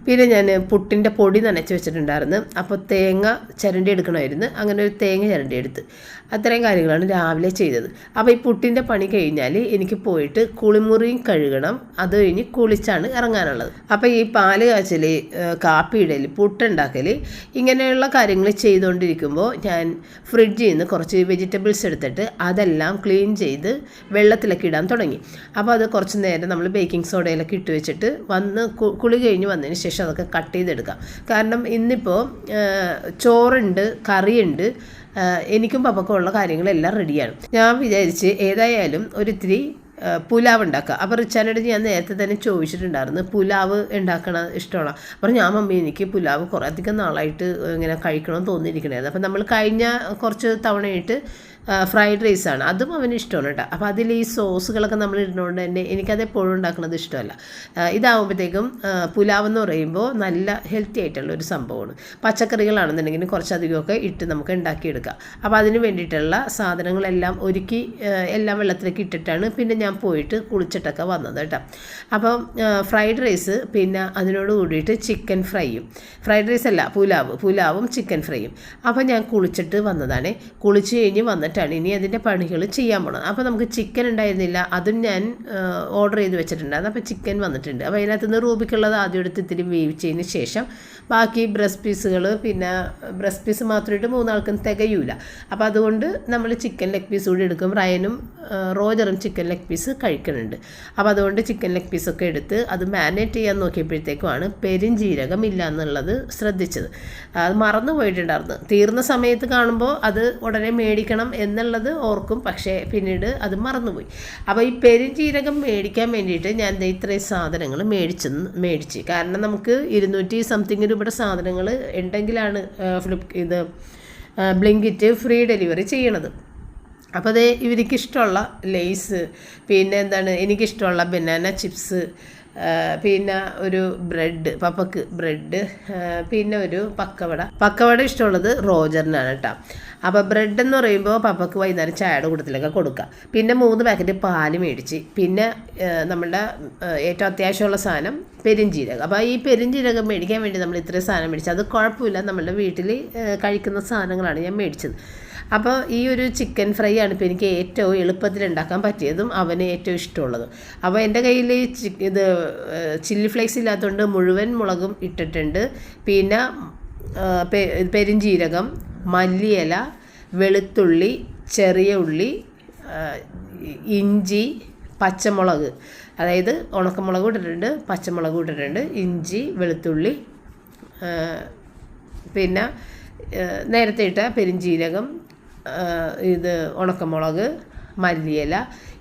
പിന്നെ ഞാൻ പുട്ടിന്റെ പൊടി നനച്ച് വെച്ചിട്ടുണ്ടായിരുന്നു. അപ്പോൾ തേങ്ങ ചിരണ്ടി എടുക്കണമായിരുന്നു. അങ്ങനെ ഒരു തേങ്ങ ചിരണ്ടി എടുത്ത് അത്രയും കാര്യങ്ങളാണ് രാവിലെ ചെയ്തത്. അപ്പോൾ ഈ പുട്ടിന്റെ പണി കഴിഞ്ഞാൽ എനിക്ക് പോയിട്ട് കുളിമുറിയും കഴുകണം. അത് കഴിഞ്ഞ് കുളിച്ചാണ് ഇറങ്ങാനുള്ളത്. അപ്പോൾ ഈ പാൽ കാച്ചൽ കാപ്പി ഇടൽ പുട്ടുണ്ടാക്കൽ ഇങ്ങനെയുള്ള കാര്യങ്ങൾ ചെയ്തുകൊണ്ടിരിക്കുമ്പോൾ ഞാൻ ഫ്രിഡ്ജിൽ നിന്ന് കുറച്ച് വെജിറ്റബിൾസ് എടുത്തിട്ട് അതെല്ലാം ക്ലീൻ ചെയ്ത് വെള്ളത്തിലൊക്കെ ഇടാൻ തുടങ്ങി. അപ്പോൾ അത് കുറച്ച് നേരം നമ്മൾ ബേക്കിംഗ് സോഡയിലൊക്കെ ഇട്ട് വെച്ചിട്ട് വന്ന് കുളി കഴിഞ്ഞ് വന്നതിന് ശേഷം അതൊക്കെ കട്ട് ചെയ്തെടുക്കാം. കാരണം ഇന്നിപ്പോൾ ചോറുണ്ട് കറിയുണ്ട് എനിക്കും പപ്പക്കും ഉള്ള കാര്യങ്ങളെല്ലാം റെഡിയാണ് ഞാൻ വിചാരിച്ച് ഏതായാലും ഒരിത്തിരി പുലാവ് ഉണ്ടാക്കുക. അപ്പോൾ റിച്ചാനോട് ഞാൻ നേരത്തെ തന്നെ ചോദിച്ചിട്ടുണ്ടായിരുന്നു പുലാവ് ഉണ്ടാക്കണ ഇഷ്ടമാണ്? അപ്പോൾ ഞാൻ മമ്മി എനിക്ക് പുലാവ് കുറേ അധികം നാളായിട്ട് ഇങ്ങനെ കഴിക്കണമെന്ന് തോന്നിയിരിക്കണായിരുന്നു. അപ്പോൾ നമ്മൾ കഴിഞ്ഞ കുറച്ച് തവണയായിട്ട് ഫ്രൈഡ് റൈസാണ് അതും അവന് ഇഷ്ടമാണ് കേട്ടോ. അപ്പോൾ അതിൽ ഈ സോസുകളൊക്കെ നമ്മൾ ഇടുന്നതുകൊണ്ട് തന്നെ എനിക്കത് എപ്പോഴും ഉണ്ടാക്കുന്നത് ഇഷ്ടമല്ല. ഇതാകുമ്പോഴത്തേക്കും പുലാവ് എന്ന് പറയുമ്പോൾ നല്ല ഹെൽത്തി ആയിട്ടുള്ള ഒരു സംഭവമാണ്. പച്ചക്കറികളാണെന്നുണ്ടെങ്കിൽ കുറച്ചധികമൊക്കെ ഇട്ട് നമുക്ക് ഉണ്ടാക്കിയെടുക്കാം. അപ്പോൾ അതിന് വേണ്ടിയിട്ടുള്ള സാധനങ്ങളെല്ലാം ഒരുക്കി എല്ലാം വെള്ളത്തിലേക്ക് ഇട്ടിട്ടാണ് പിന്നെ ഞാൻ പോയിട്ട് കുളിച്ചിട്ടൊക്കെ വന്നത് കേട്ടോ. അപ്പം ഫ്രൈഡ് റൈസ് പിന്നെ അതിനോട് കൂടിയിട്ട് ചിക്കൻ ഫ്രൈയും. ഫ്രൈഡ് റൈസ് അല്ല പുലാവ്. പുലാവും ചിക്കൻ ഫ്രൈയും. അപ്പോൾ ഞാൻ കുളിച്ചിട്ട് വന്നതാണ്. കുളിച്ച് കഴിഞ്ഞ് വന്നിട്ടാണ് ഇനി അതിന്റെ പണികൾ ചെയ്യാൻ പോണത്. അപ്പോൾ നമുക്ക് ചിക്കൻ ഉണ്ടായിരുന്നില്ല. അതും ഞാൻ ഓർഡർ ചെയ്ത് വെച്ചിട്ടുണ്ടായിരുന്നു. അപ്പോൾ ചിക്കൻ വന്നിട്ടുണ്ട്. അപ്പോൾ അതിനകത്ത് നിന്ന് റൂബിക്കുള്ളത് ആദ്യം എടുത്ത് ഇത്തിരി വേവിച്ചതിന് ശേഷം ബാക്കി ബ്രസ്റ്റ് പീസുകൾ പിന്നെ ബ്രസ്റ്റ് പീസ് മാത്രമായിട്ട് മൂന്നാൾക്കും തികയൂല. അപ്പോൾ അതുകൊണ്ട് നമ്മൾ ചിക്കൻ ലെഗ് പീസ് കൂടി എടുക്കും. റയനും റോജറും ചിക്കൻ ലെഗ് പീസ് കഴിക്കുന്നുണ്ട് അപ്പോൾ അതുകൊണ്ട് ചിക്കൻ ലെഗ് പീസൊക്കെ എടുത്ത് അത് മാരിനേറ്റ് ചെയ്യാൻ നോക്കിയപ്പോഴത്തേക്കുമാണ് പെരുംജീരകം ഇല്ല എന്നുള്ളത് ശ്രദ്ധിച്ചത് അത് മറന്നു പോയിട്ടുണ്ടായിരുന്നു. തീർന്ന സമയത്ത് കാണുമ്പോൾ അത് ഉടനെ മേടിക്കണം എന്നുള്ളത് ഓർക്കും. പക്ഷേ പിന്നീട് അത് മറന്നുപോയി. അപ്പോൾ ഈ പെരുംജീരകം മേടിക്കാൻ വേണ്ടിയിട്ട് ഞാൻ ഇത്രയും സാധനങ്ങൾ മേടിച്ചു മേടിച്ച്. കാരണം നമുക്ക് ഇരുന്നൂറ്റി സംതിങ് രൂപയുടെ സാധനങ്ങൾ ഉണ്ടെങ്കിലാണ് ഫ്ലിപ്പ് ഇത് ബ്ലിങ്കിറ്റ് ഫ്രീ ഡെലിവറി ചെയ്യണത്. അപ്പോൾ അത് ഇവർക്ക് ഇഷ്ടമുള്ള ലേസ് പിന്നെ എന്താണ് എനിക്കിഷ്ടമുള്ള ബനാന ചിപ്സ് പിന്നെ ഒരു ബ്രെഡ് പപ്പക്ക് ബ്രെഡ് പിന്നെ ഒരു പക്കവട. പക്കവട ഇഷ്ടമുള്ളത് റോജറിനാണ് കേട്ടോ. അപ്പോൾ ബ്രെഡ് എന്ന് പറയുമ്പോൾ പപ്പക്ക് വൈകുന്നേരം ചായയുടെ കൂട്ടത്തിലൊക്കെ കൊടുക്കുക. പിന്നെ മൂന്ന് പാക്കറ്റ് പാൽ മേടിച്ച്. പിന്നെ നമ്മളുടെ ഏറ്റവും അത്യാവശ്യമുള്ള സാധനം പെരിഞ്ജീരകം അപ്പോൾ ഈ പെരിഞ്ജീരകം മേടിക്കാൻ വേണ്ടി നമ്മൾ ഇത്രയും സാധനം മേടിച്ചത് അത് കുഴപ്പമില്ല. നമ്മളുടെ വീട്ടിൽ കഴിക്കുന്ന സാധനങ്ങളാണ് ഞാൻ മേടിച്ചത്. അപ്പോൾ ഈ ഒരു ചിക്കൻ ഫ്രൈ ആണ് ഇപ്പോൾ എനിക്ക് ഏറ്റവും എളുപ്പത്തിൽ ഉണ്ടാക്കാൻ പറ്റിയതും അവന് ഏറ്റവും ഇഷ്ടമുള്ളതും. അപ്പോൾ എന്റെ കയ്യിൽ ഇത് ചില്ലി ഫ്ലേക്സ് ഇല്ലാത്തതുകൊണ്ട് മുഴുവൻ മുളകും ഇട്ടിട്ടുണ്ട്. പിന്നെ പെരിഞ്ജീരകം മല്ലിയില വെളുത്തുള്ളി ചെറിയ ഉള്ളി ഇഞ്ചി പച്ചമുളക്. അതായത് ഉണക്കമുളക് ഇട്ടിട്ടുണ്ട് പച്ചമുളക് ഇട്ടിട്ടുണ്ട് ഇഞ്ചി വെളുത്തുള്ളി പിന്നെ നേരത്തെ ഇട്ട പെരിഞ്ജീരകം ഇത് ഉണക്കമുളക് മല്ലിയില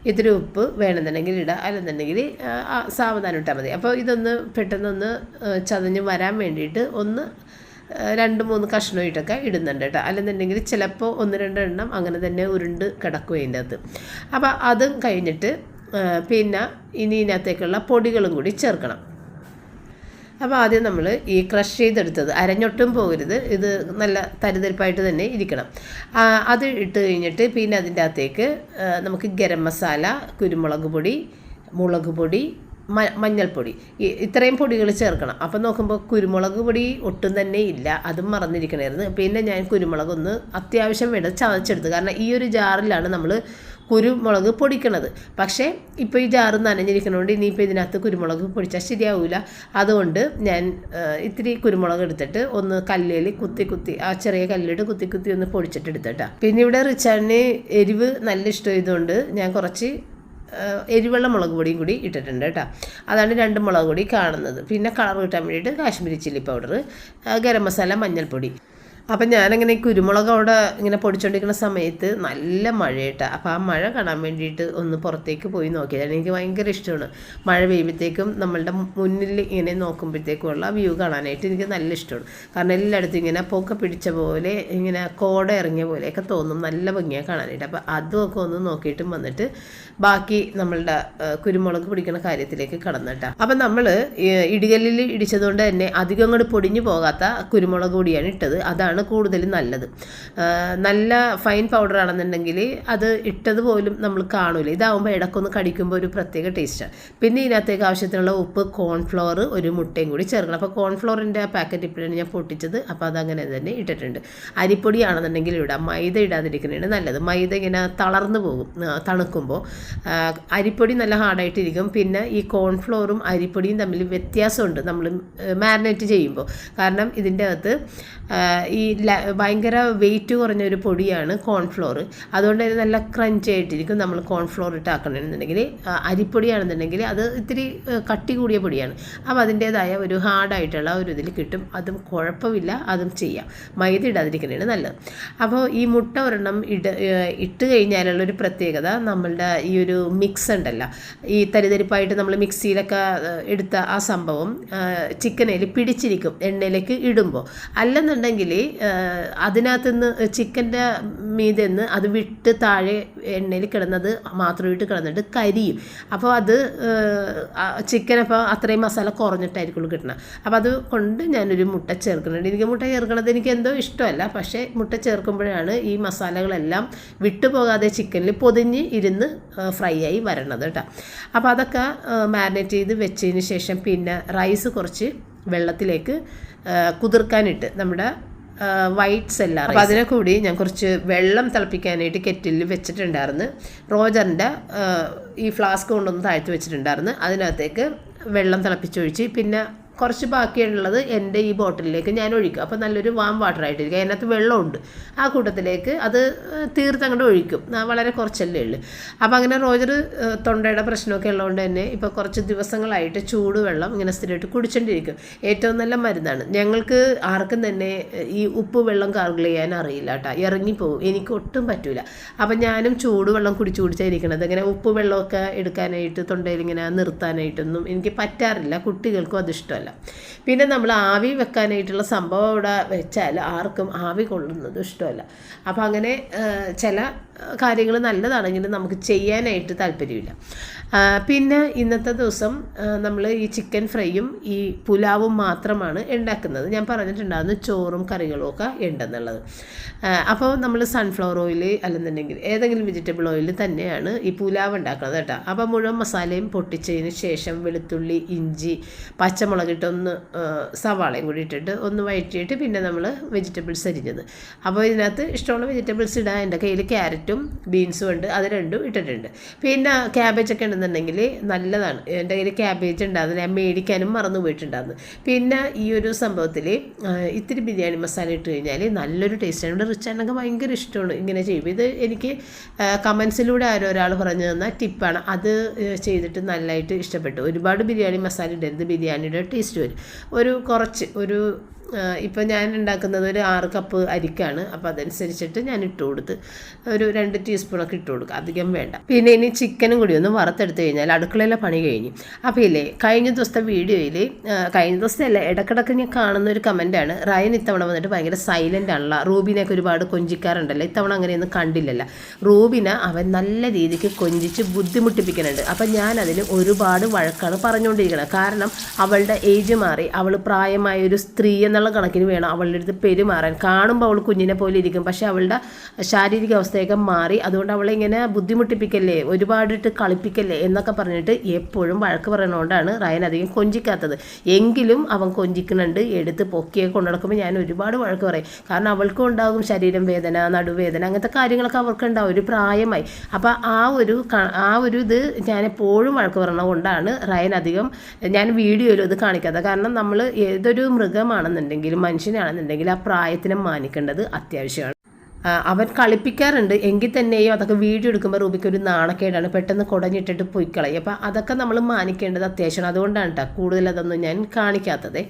ഇത്തിരി ഉപ്പ് വേണമെന്നുണ്ടെങ്കിൽ ഇടുക അല്ലെന്നുണ്ടെങ്കിൽ സാവധാനം ഇട്ടാൽ മതി. അപ്പോൾ ഇതൊന്ന് പെട്ടെന്നൊന്ന് ചതഞ്ഞ് വരാൻ വേണ്ടിയിട്ട് ഒന്ന് രണ്ട് മൂന്ന് കഷ്ണമായിട്ടൊക്കെ ഇടുന്നുണ്ട് കേട്ടോ. അല്ലെന്നുണ്ടെങ്കിൽ ചിലപ്പോൾ ഒന്ന് രണ്ട് എണ്ണം അങ്ങനെ തന്നെ ഉരുണ്ട് കിടക്കും അതിന്റെ അകത്ത്. അപ്പോൾ അതും കഴിഞ്ഞിട്ട് പിന്നെ ഇനി ഇതിനകത്തേക്കുള്ള പൊടികളും കൂടി ചേർക്കണം. അപ്പോൾ ആദ്യം നമ്മൾ ഈ ക്രഷ് ചെയ്തെടുത്തത് അരഞ്ഞൊട്ടും പോകരുത് ഇത് നല്ല തരിതരിപ്പായിട്ട് തന്നെ ഇരിക്കണം. അത് ഇട്ട് കഴിഞ്ഞിട്ട് പിന്നെ അതിന്റെ അകത്തേക്ക് നമുക്ക് ഗരം മസാല കുരുമുളക് പൊടി മുളക് പൊടി മഞ്ഞൾപ്പൊടി. ഇത്രയും പൊടികൾ ചേർക്കണം. അപ്പം നോക്കുമ്പോൾ കുരുമുളക് പൊടി ഒട്ടും തന്നെ ഇല്ല. അതും മറന്നിരിക്കണമായിരുന്നു പിന്നെ ഞാൻ കുരുമുളക് ഒന്ന് അത്യാവശ്യം വിട ചതച്ചെടുത്ത്. കാരണം ഈ ഒരു ജാറിലാണ് നമ്മൾ കുരുമുളക് പൊടിക്കണത്. പക്ഷേ ഇപ്പോൾ ഈ ജാറ് നനഞ്ഞിരിക്കണോണ്ട് ഇനിയിപ്പോൾ ഇതിനകത്ത് കുരുമുളക് പൊടിച്ചാൽ ശരിയാവില്ല അതുകൊണ്ട് ഞാൻ ഇത്തിരി കുരുമുളക് എടുത്തിട്ട് ഒന്ന് കല്ലിൽ കുത്തി കുത്തി ആ ചെറിയ കല്ലിട്ട് കുത്തി കുത്തി ഒന്ന് പൊടിച്ചിട്ട് എടുത്തിട്ടാണ് പിന്നെ ഇവിടെ റിച്ചാറിന് എരിവ് നല്ല ഇഷ്ടമായതുകൊണ്ട് ഞാൻ കുറച്ച് എരിവെള്ള മുളക് പൊടിയും കൂടി ഇട്ടിട്ടുണ്ട് കേട്ടോ. അതാണ് രണ്ട് മുളക് പൊടി കാണുന്നത്. പിന്നെ കളർ കിട്ടാൻ വേണ്ടിയിട്ട് കാശ്മീരി ചില്ലി പൗഡർ ഗരം മസാല മഞ്ഞൾപ്പൊടി. അപ്പം ഞാനങ്ങനെ കുരുമുളക് അവിടെ ഇങ്ങനെ പൊടിച്ചുകൊണ്ടിരിക്കുന്ന സമയത്ത് നല്ല മഴയിട്ട അപ്പം ആ മഴ കാണാൻ വേണ്ടിയിട്ട് ഒന്ന് പുറത്തേക്ക് പോയി നോക്കിയതാണ് എനിക്ക് ഭയങ്കര ഇഷ്ടമാണ്. മഴ പെയ്യുമ്പോഴത്തേക്കും നമ്മളുടെ മുന്നിൽ ഇങ്ങനെ നോക്കുമ്പോഴത്തേക്കുമുള്ള വ്യൂ കാണാനായിട്ട് എനിക്ക് നല്ല ഇഷ്ടമാണ്. കാരണം എല്ലായിടത്തും ഇങ്ങനെ പൊക്ക പിടിച്ച പോലെ ഇങ്ങനെ കോട ഇറങ്ങിയ പോലെയൊക്കെ തോന്നും. നല്ല ഭംഗിയാണ് കാണാനായിട്ട്. അപ്പോൾ അതുമൊക്കെ ഒന്ന് നോക്കിയിട്ടും വന്നിട്ട് ബാക്കി നമ്മളുടെ കുരുമുളക് പിടിക്കുന്ന കാര്യത്തിലേക്ക് കടന്നിട്ടാ. അപ്പം നമ്മൾ ഇടികല്ലിൽ ഇടിച്ചതുകൊണ്ട് തന്നെ അധികം അങ്ങോട്ട് പൊടിഞ്ഞു പോകാത്ത കുരുമുളക് പൊടിയാണ് ഇട്ടത്. അതാണ് ആണ് കൂടുതൽ നല്ലത്. നല്ല ഫൈൻ പൗഡർ ആണെന്നുണ്ടെങ്കിൽ അത് ഇട്ടത് പോലും നമ്മൾ കാണൂല. ഇതാവുമ്പോൾ ഇടക്കൊന്ന് കടിക്കുമ്പോൾ ഒരു പ്രത്യേക ടേസ്റ്റാണ് പിന്നെ ഇതിനകത്തേക്ക് ആവശ്യത്തിനുള്ള ഉപ്പ് കോൺഫ്ലോർ ഒരു മുട്ടയും കൂടി ചേർക്കണം. അപ്പോൾ കോൺഫ്ലോറിന്റെ ആ പാക്കറ്റ് ഇപ്പോഴാണ് ഞാൻ പൊട്ടിച്ചത്. അപ്പോൾ അതങ്ങനെ തന്നെ ഇട്ടിട്ടുണ്ട്. അരിപ്പൊടിയാണെന്നുണ്ടെങ്കിൽ ഇടാം. മൈദ ഇടാതിരിക്കുന്നതാണ് നല്ലത്. മൈദ ഇങ്ങനെ തളർന്നു പോകും തണുക്കുമ്പോൾ അരിപ്പൊടി നല്ല ഹാർഡായിട്ടിരിക്കും പിന്നെ ഈ കോൺഫ്ലോറും അരിപ്പൊടിയും തമ്മിൽ വ്യത്യാസമുണ്ട്. നമ്മൾ മാരിനേറ്റ് ചെയ്യുമ്പോൾ കാരണം ഇതിന്റെ അകത്ത് ആ, ഈ ഭയങ്കര വെയിറ്റ് കുറഞ്ഞ ഒരു പൊടിയാണ് കോൺഫ്ലോർ അതുകൊണ്ട് ഇത് നല്ല ക്രഞ്ച് ആയിട്ടിരിക്കും. നമ്മൾ കോൺഫ്ലോർ ഇട്ടാക്കണമെന്നുണ്ടെങ്കിൽ അരിപ്പൊടിയാണെന്നുണ്ടെങ്കിൽ അത് ഇത്തിരി കട്ടി കൂടിയ പൊടിയാണ്. അപ്പോൾ അതിന്റേതായ ഒരു ഹാർഡായിട്ടുള്ള ഒരു ഇതിൽ കിട്ടും. അതും കുഴപ്പമില്ല. അതും ചെയ്യാം. മൈദ ഇടാതിരിക്കുന്നതാണ് നല്ലത്. അപ്പോൾ ഈ മുട്ട ഒരെണ്ണം ഇട ഇട്ട് കഴിഞ്ഞാലുള്ള ഒരു പ്രത്യേകത നമ്മളുടെ ഈ ഒരു മിക്സ് ഉണ്ടല്ലോ. ഈ തരിതരിപ്പായിട്ട് നമ്മൾ മിക്സിയിലൊക്കെ എടുത്ത ആ സംഭവം ചിക്കനിൽ പിടിച്ചിരിക്കും. എണ്ണയിലേക്ക് ഇടുമ്പോൾ. അല്ലെന്നുണ്ടെങ്കിൽ അതിനകത്ത് നിന്ന് ചിക്കന്റെ മീതെ നിന്ന് അത് വിട്ട് താഴെ എണ്ണയിൽ കിടന്നത് മാത്രം ഇട്ട് കിടന്നിട്ട് കരിയും. അപ്പോൾ അത് ചിക്കൻ അപ്പോൾ അത്രയും മസാല കുറഞ്ഞിട്ടായിരിക്കുള്ളൂ കിട്ടണം. അപ്പോൾ അത് കൊണ്ട് ഞാനൊരു മുട്ട ചേർക്കുന്നുണ്ട്. എനിക്ക് മുട്ട ചേർക്കണത് എനിക്ക് എന്തോ ഇഷ്ടമല്ല. പക്ഷേ മുട്ട ചേർക്കുമ്പോഴാണ് ഈ മസാലകളെല്ലാം വിട്ടുപോകാതെ ചിക്കനിൽ പൊതിഞ്ഞ് ഇരുന്ന് ഫ്രൈ ആയി വരണത് കേട്ടോ. അപ്പോൾ അതൊക്കെ മാരിനേറ്റ് ചെയ്ത് വെച്ചതിന് ശേഷം പിന്നെ റൈസ് കുറച്ച് വെള്ളത്തിലേക്ക് കുതിർക്കാനിട്ട് നമ്മുടെ വൈറ്റ് സെല്ല അപ്പോൾ അതിനെ കൂടി ഞാൻ കുറച്ച് വെള്ളം തിളപ്പിക്കാനായിട്ട് കെറ്റിലിൽ വെച്ചിട്ടുണ്ടായിരുന്നു. റോജറിന്റെ ഈ ഫ്ലാസ്ക് കൊണ്ടൊന്ന് താഴ്ത്തി വെച്ചിട്ടുണ്ടായിരുന്നു. അതിനകത്തേക്ക് വെള്ളം തിളപ്പിച്ചൊഴിച്ച് പിന്നെ കുറച്ച് ബാക്കിയുള്ളത് എന്റെ ഈ ബോട്ടിലിലേക്ക് ഞാൻ ഒഴിക്കും. അപ്പോൾ നല്ലൊരു വാം വാട്ടർ ആയിട്ടിരിക്കും. അതിനകത്ത് വെള്ളമുണ്ട്. ആ കൂട്ടത്തിലേക്ക് അത് തീർത്തങ്ങോട്ട് ഒഴിക്കും. വളരെ കുറച്ചല്ലേ ഉള്ളൂ. അപ്പോൾ അങ്ങനെ റോജർ തൊണ്ടയുടെ പ്രശ്നമൊക്കെ ഉള്ളതുകൊണ്ട് തന്നെ ഇപ്പോൾ കുറച്ച് ദിവസങ്ങളായിട്ട് ചൂടുവെള്ളം ഇങ്ങനെ സ്ഥിരമായിട്ട് കുടിച്ചോണ്ടിരിക്കും. ഏറ്റവും നല്ല മരുന്നാണ്. ഞങ്ങൾക്ക് ആർക്കും തന്നെ ഈ ഉപ്പ് വെള്ളം കാർഗിൾ ചെയ്യാൻ അറിയില്ല കേട്ടോ. ഇറങ്ങിപ്പോവും. എനിക്ക് ഒട്ടും പറ്റൂല. അപ്പം ഞാനും ചൂടുവെള്ളം കുടിച്ച് കുടിച്ചായിരിക്കണത് ഇങ്ങനെ ഉപ്പ് വെള്ളമൊക്കെ എടുക്കാനായിട്ട് തൊണ്ടയിൽ ഇങ്ങനെ നിർത്താനായിട്ടൊന്നും എനിക്ക് പറ്റാറില്ല. കുട്ടികൾക്കും അത് പിന്നെ നമ്മൾ ആവി വെക്കാനായിട്ടുള്ള സംഭവം അവിടെ വെച്ചാൽ ആർക്കും ആവി കൊള്ളുന്നത് ഇഷ്ടമല്ല. അപ്പോൾ അങ്ങനെ ചില കാര്യങ്ങൾ നല്ലതാണെങ്കിലും നമുക്ക് ചെയ്യാനായിട്ട് താല്പര്യമില്ല. പിന്നെ ഇന്നത്തെ ദിവസം നമ്മൾ ഈ ചിക്കൻ ഫ്രൈയും ഈ പുലാവും മാത്രമാണ് ഉണ്ടാക്കുന്നത് ഞാൻ പറഞ്ഞിട്ടുണ്ടായിരുന്നു ചോറും കറികളും ഒക്കെ ഉണ്ടെന്നുള്ളത് അപ്പോൾ നമ്മൾ സൺഫ്ലവർ ഓയിൽ അല്ലെന്നുണ്ടെങ്കിൽ ഏതെങ്കിലും വെജിറ്റബിൾ ഓയിൽ തന്നെയാണ് ഈ പുലാവ് ഉണ്ടാക്കുന്നത് കേട്ടോ. അപ്പോൾ മുഴുവൻ മസാലയും പൊട്ടിച്ചതിന് ശേഷം വെളുത്തുള്ളി ഇഞ്ചി പച്ചമുളക് ആ, സവാളയും കൂടി ഇട്ടിട്ട് ഒന്ന് വഴറ്റിയിട്ട് പിന്നെ നമ്മൾ വെജിറ്റബിൾസ് അരിഞ്ഞത്. അപ്പോൾ ഇതിനകത്ത് ഇഷ്ടമുള്ള വെജിറ്റബിൾസ് ഇടാൻ എന്റെ കയ്യിൽ ക്യാരറ്റും ബീൻസും ഉണ്ട്. അത് രണ്ടും ഇട്ടിട്ടുണ്ട്. പിന്നെ ക്യാബേജ് ഒക്കെ ഉണ്ടെന്നുണ്ടെങ്കിൽ നല്ലതാണ്. എന്റെ കയ്യിൽ ക്യാബേജ് ഉണ്ടായിരുന്നു ഞാൻ മേടിക്കാനും മറന്നു പോയിട്ടുണ്ടായിരുന്നു പിന്നെ ഈ ഒരു സംഭവത്തിൽ ഇത്തിരി ബിരിയാണി മസാല ഇട്ട് കഴിഞ്ഞാൽ നല്ലൊരു ടേസ്റ്റാണ് ഇവിടെ റിച്ച് ആണെങ്കിൽ ഭയങ്കര ഇഷ്ടമാണ് ഇങ്ങനെ ചെയ്യും. ഇത് എനിക്ക് കമൻസിലൂടെ ആരോ ഒരാൾ പറഞ്ഞു തന്ന ടിപ്പാണ് അത് ചെയ്തിട്ട് നല്ലതായിട്ട് ഇഷ്ടപ്പെട്ടു. ഒരുപാട് ബിരിയാണി മസാല ഇടരുത്. ബിരിയാണിയുടെ ടേസ്റ്റ് വരും. ഒരു കുറച്ച് ഒരു ഇപ്പം ഞാൻ ഉണ്ടാക്കുന്നത് ഒരു ആറ് കപ്പ് അരിക്കാണ്. അപ്പോൾ അതനുസരിച്ചിട്ട് ഞാൻ ഇട്ട് കൊടുത്ത് ഒരു രണ്ട് ടീസ്പൂണൊക്കെ ഇട്ട് കൊടുക്കുക അധികം വേണ്ട. പിന്നെ ഇനി ചിക്കനും കൂടി ഒന്ന് വറുത്തെടുത്ത് കഴിഞ്ഞാൽ അടുക്കളയിലെ പണി കഴിഞ്ഞു. അപ്പോൾ ഇല്ലേ കഴിഞ്ഞ ദിവസത്തെ വീഡിയോയിൽ കഴിഞ്ഞ ദിവസത്തെ അല്ല ഇടക്കിടക്ക് ഞാൻ കാണുന്ന ഒരു കമന്റാണ് റയൻ ഇത്തവണ വന്നിട്ട് ഭയങ്കര സൈലന്റ് ആണല്ലോ. റൂബിനെയൊക്കെ ഒരുപാട് കൊഞ്ചിക്കാറുണ്ടല്ലോ. ഇത്തവണ അങ്ങനെയൊന്നും കണ്ടില്ലല്ല. റൂബിനെ അവൻ നല്ല രീതിക്ക് കൊഞ്ചിച്ച് ബുദ്ധിമുട്ടിപ്പിക്കുന്നുണ്ട്. അപ്പം അതിന് ഒരുപാട് വഴക്കാണ് പറഞ്ഞുകൊണ്ടിരിക്കുന്നത്. കാരണം അവളുടെ ഏജ് മാറി അവൾ പ്രായമായ ഒരു സ്ത്രീ എന്നുള്ള കണക്കിന് വേണം അവളുടെ അടുത്ത് പെരുമാറാൻ. കാണുമ്പോൾ അവൾ കുഞ്ഞിനെ പോലെ ഇരിക്കും. പക്ഷേ അവളുടെ ശാരീരിക അവസ്ഥയൊക്കെ മാറി. അതുകൊണ്ട് അവളെ ഇങ്ങനെ ബുദ്ധിമുട്ടിപ്പിക്കല്ലേ ഒരുപാടിട്ട് കളിപ്പിക്കല്ലേ എന്നൊക്കെ പറഞ്ഞിട്ട് എപ്പോഴും വഴക്ക് പറയണോണ്ടാണ് റയൻ അധികം കൊഞ്ചിക്കാത്തത്. എങ്കിലും അവൻ കൊഞ്ചിക്കുന്നുണ്ട്. എടുത്ത് പൊക്കിയെ കൊണ്ടു നടക്കുമ്പോൾ ഞാൻ ഒരുപാട് വഴക്ക് പറയും. കാരണം അവൾക്കും ഉണ്ടാകും ശരീരം വേദന നടുവേദന അങ്ങനത്തെ കാര്യങ്ങളൊക്കെ അവർക്ക് ഉണ്ടാവും. ഒരു പ്രായമായി. അപ്പോൾ ആ ഒരു ആ ഒരു ഇത് ഞാൻ എപ്പോഴും വഴക്ക് പറയണത് കൊണ്ടാണ് റയൻ അധികം ഞാൻ വീഡിയോയിലും ഇത് കാണിക്കാത്തത്. കാരണം നമ്മൾ ഏതൊരു മൃഗമാണെന്നുണ്ടെങ്കിലും മനുഷ്യനാണെന്നുണ്ടെങ്കിൽ ആ പ്രായത്തിനെ മാനിക്കേണ്ടത് അത്യാവശ്യമാണ്. അവൻ കളിപ്പിക്കാറുണ്ട്. എങ്കിൽ തന്നെയും അതൊക്കെ വീഡിയോ എടുക്കുമ്പോൾ റൂബിക്ക് ഒരു നാണക്കേടാണ്. പെട്ടെന്ന് കുടഞ്ഞിട്ടിട്ട് പോയി കളയും. അപ്പം അതൊക്കെ നമ്മൾ മാനിക്കേണ്ടത് അത്യാവശ്യമാണ്. അതുകൊണ്ടാണ് കേട്ടോ കൂടുതൽ അതൊന്നും ഞാൻ കാണിക്കാത്തത്.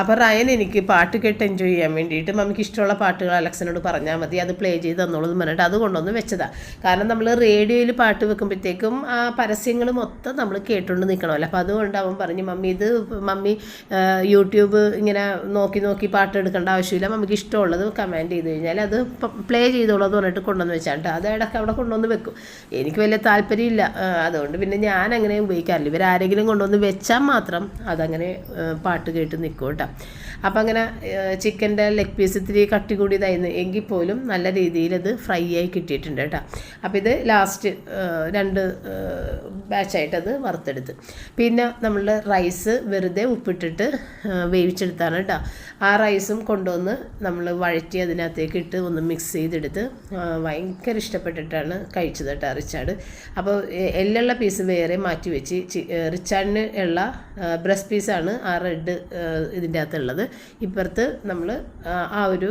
അപ്പോൾ റയൻ എനിക്ക് പാട്ട് കേട്ട് എൻജോയ് ചെയ്യാൻ വേണ്ടിയിട്ട് മമ്മിക്ക് ഇഷ്ടമുള്ള പാട്ടുകൾ അലക്സിനോട് പറഞ്ഞാൽ മതി. അത് പ്ലേ ചെയ്ത് തന്നോളൂ എന്ന് പറഞ്ഞിട്ട് അത് കൊണ്ടുവന്ന് വെച്ചതാണ് കാരണം നമ്മൾ റേഡിയോയിൽ പാട്ട് വെക്കുമ്പോഴത്തേക്കും ആ പരസ്യങ്ങൾ മൊത്തം നമ്മൾ കേട്ടുകൊണ്ട് നിൽക്കണമല്ലോ. അപ്പോൾ അതുകൊണ്ട് അവൻ പറഞ്ഞു മമ്മി ഇത് മമ്മി യൂട്യൂബ് ഇങ്ങനെ നോക്കി നോക്കി പാട്ട് എടുക്കേണ്ട ആവശ്യമില്ല. മമ്മിക്ക് ഇഷ്ടമുള്ളത് കമാൻഡ് ചെയ്ത് കഴിഞ്ഞാൽ അത് പ്ലേ ചെയ്തോളൂ എന്ന് പറഞ്ഞിട്ട് കൊണ്ടുവന്ന് വെച്ചാൽ അത് ഇടയ്ക്ക് അവിടെ കൊണ്ടുവന്ന് വെക്കും. എനിക്ക് വലിയ താല്പര്യമില്ല അതുകൊണ്ട് പിന്നെ ഞാൻ അങ്ങനെ ഉപയോഗിക്കാറില്ല. ഇവരാരെങ്കിലും കൊണ്ടുവന്ന് വെച്ചാൽ മാത്രം അതങ്ങനെ പാട്ട് കേട്ട് നിൽക്കും. കേട്ടോ കേട്ടോ അപ്പം അങ്ങനെ ചിക്കന്റെ ലെഗ് പീസ് ഇത്തിരി കട്ടി കൂടിയതായിരുന്നു എങ്കിൽ പോലും നല്ല രീതിയിൽ അത് ഫ്രൈ ആയി കിട്ടിയിട്ടുണ്ട് കേട്ടോ. അപ്പോൾ ഇത് ലാസ്റ്റ് രണ്ട് ബാച്ചായിട്ട് അത് വറുത്തെടുത്ത്. പിന്നെ നമ്മൾ റൈസ് വെറുതെ ഉപ്പിട്ടിട്ട് വേവിച്ചെടുത്താണ് കേട്ടോ. ആ റൈസും കൊണ്ടുവന്ന് നമ്മൾ വഴറ്റി അതിനകത്തേക്ക് ഇട്ട് ഒന്ന് മിക്സ് ചെയ്തെടുത്ത് ഭയങ്കര ഇഷ്ടപ്പെട്ടിട്ടാണ് കഴിച്ചത് കേട്ടോ റിച്ചാർഡ്. അപ്പോൾ എല്ലുള്ള പീസ് വേറെ മാറ്റി വെച്ച് റിച്ചാർഡിന് ഉള്ള ബ്രസ്റ്റ് പീസാണ് ആ റെഡ് ഇതിന്റെ അകത്തുള്ളത്. ഇപ്പുറത്ത് നമ്മൾ ആ ഒരു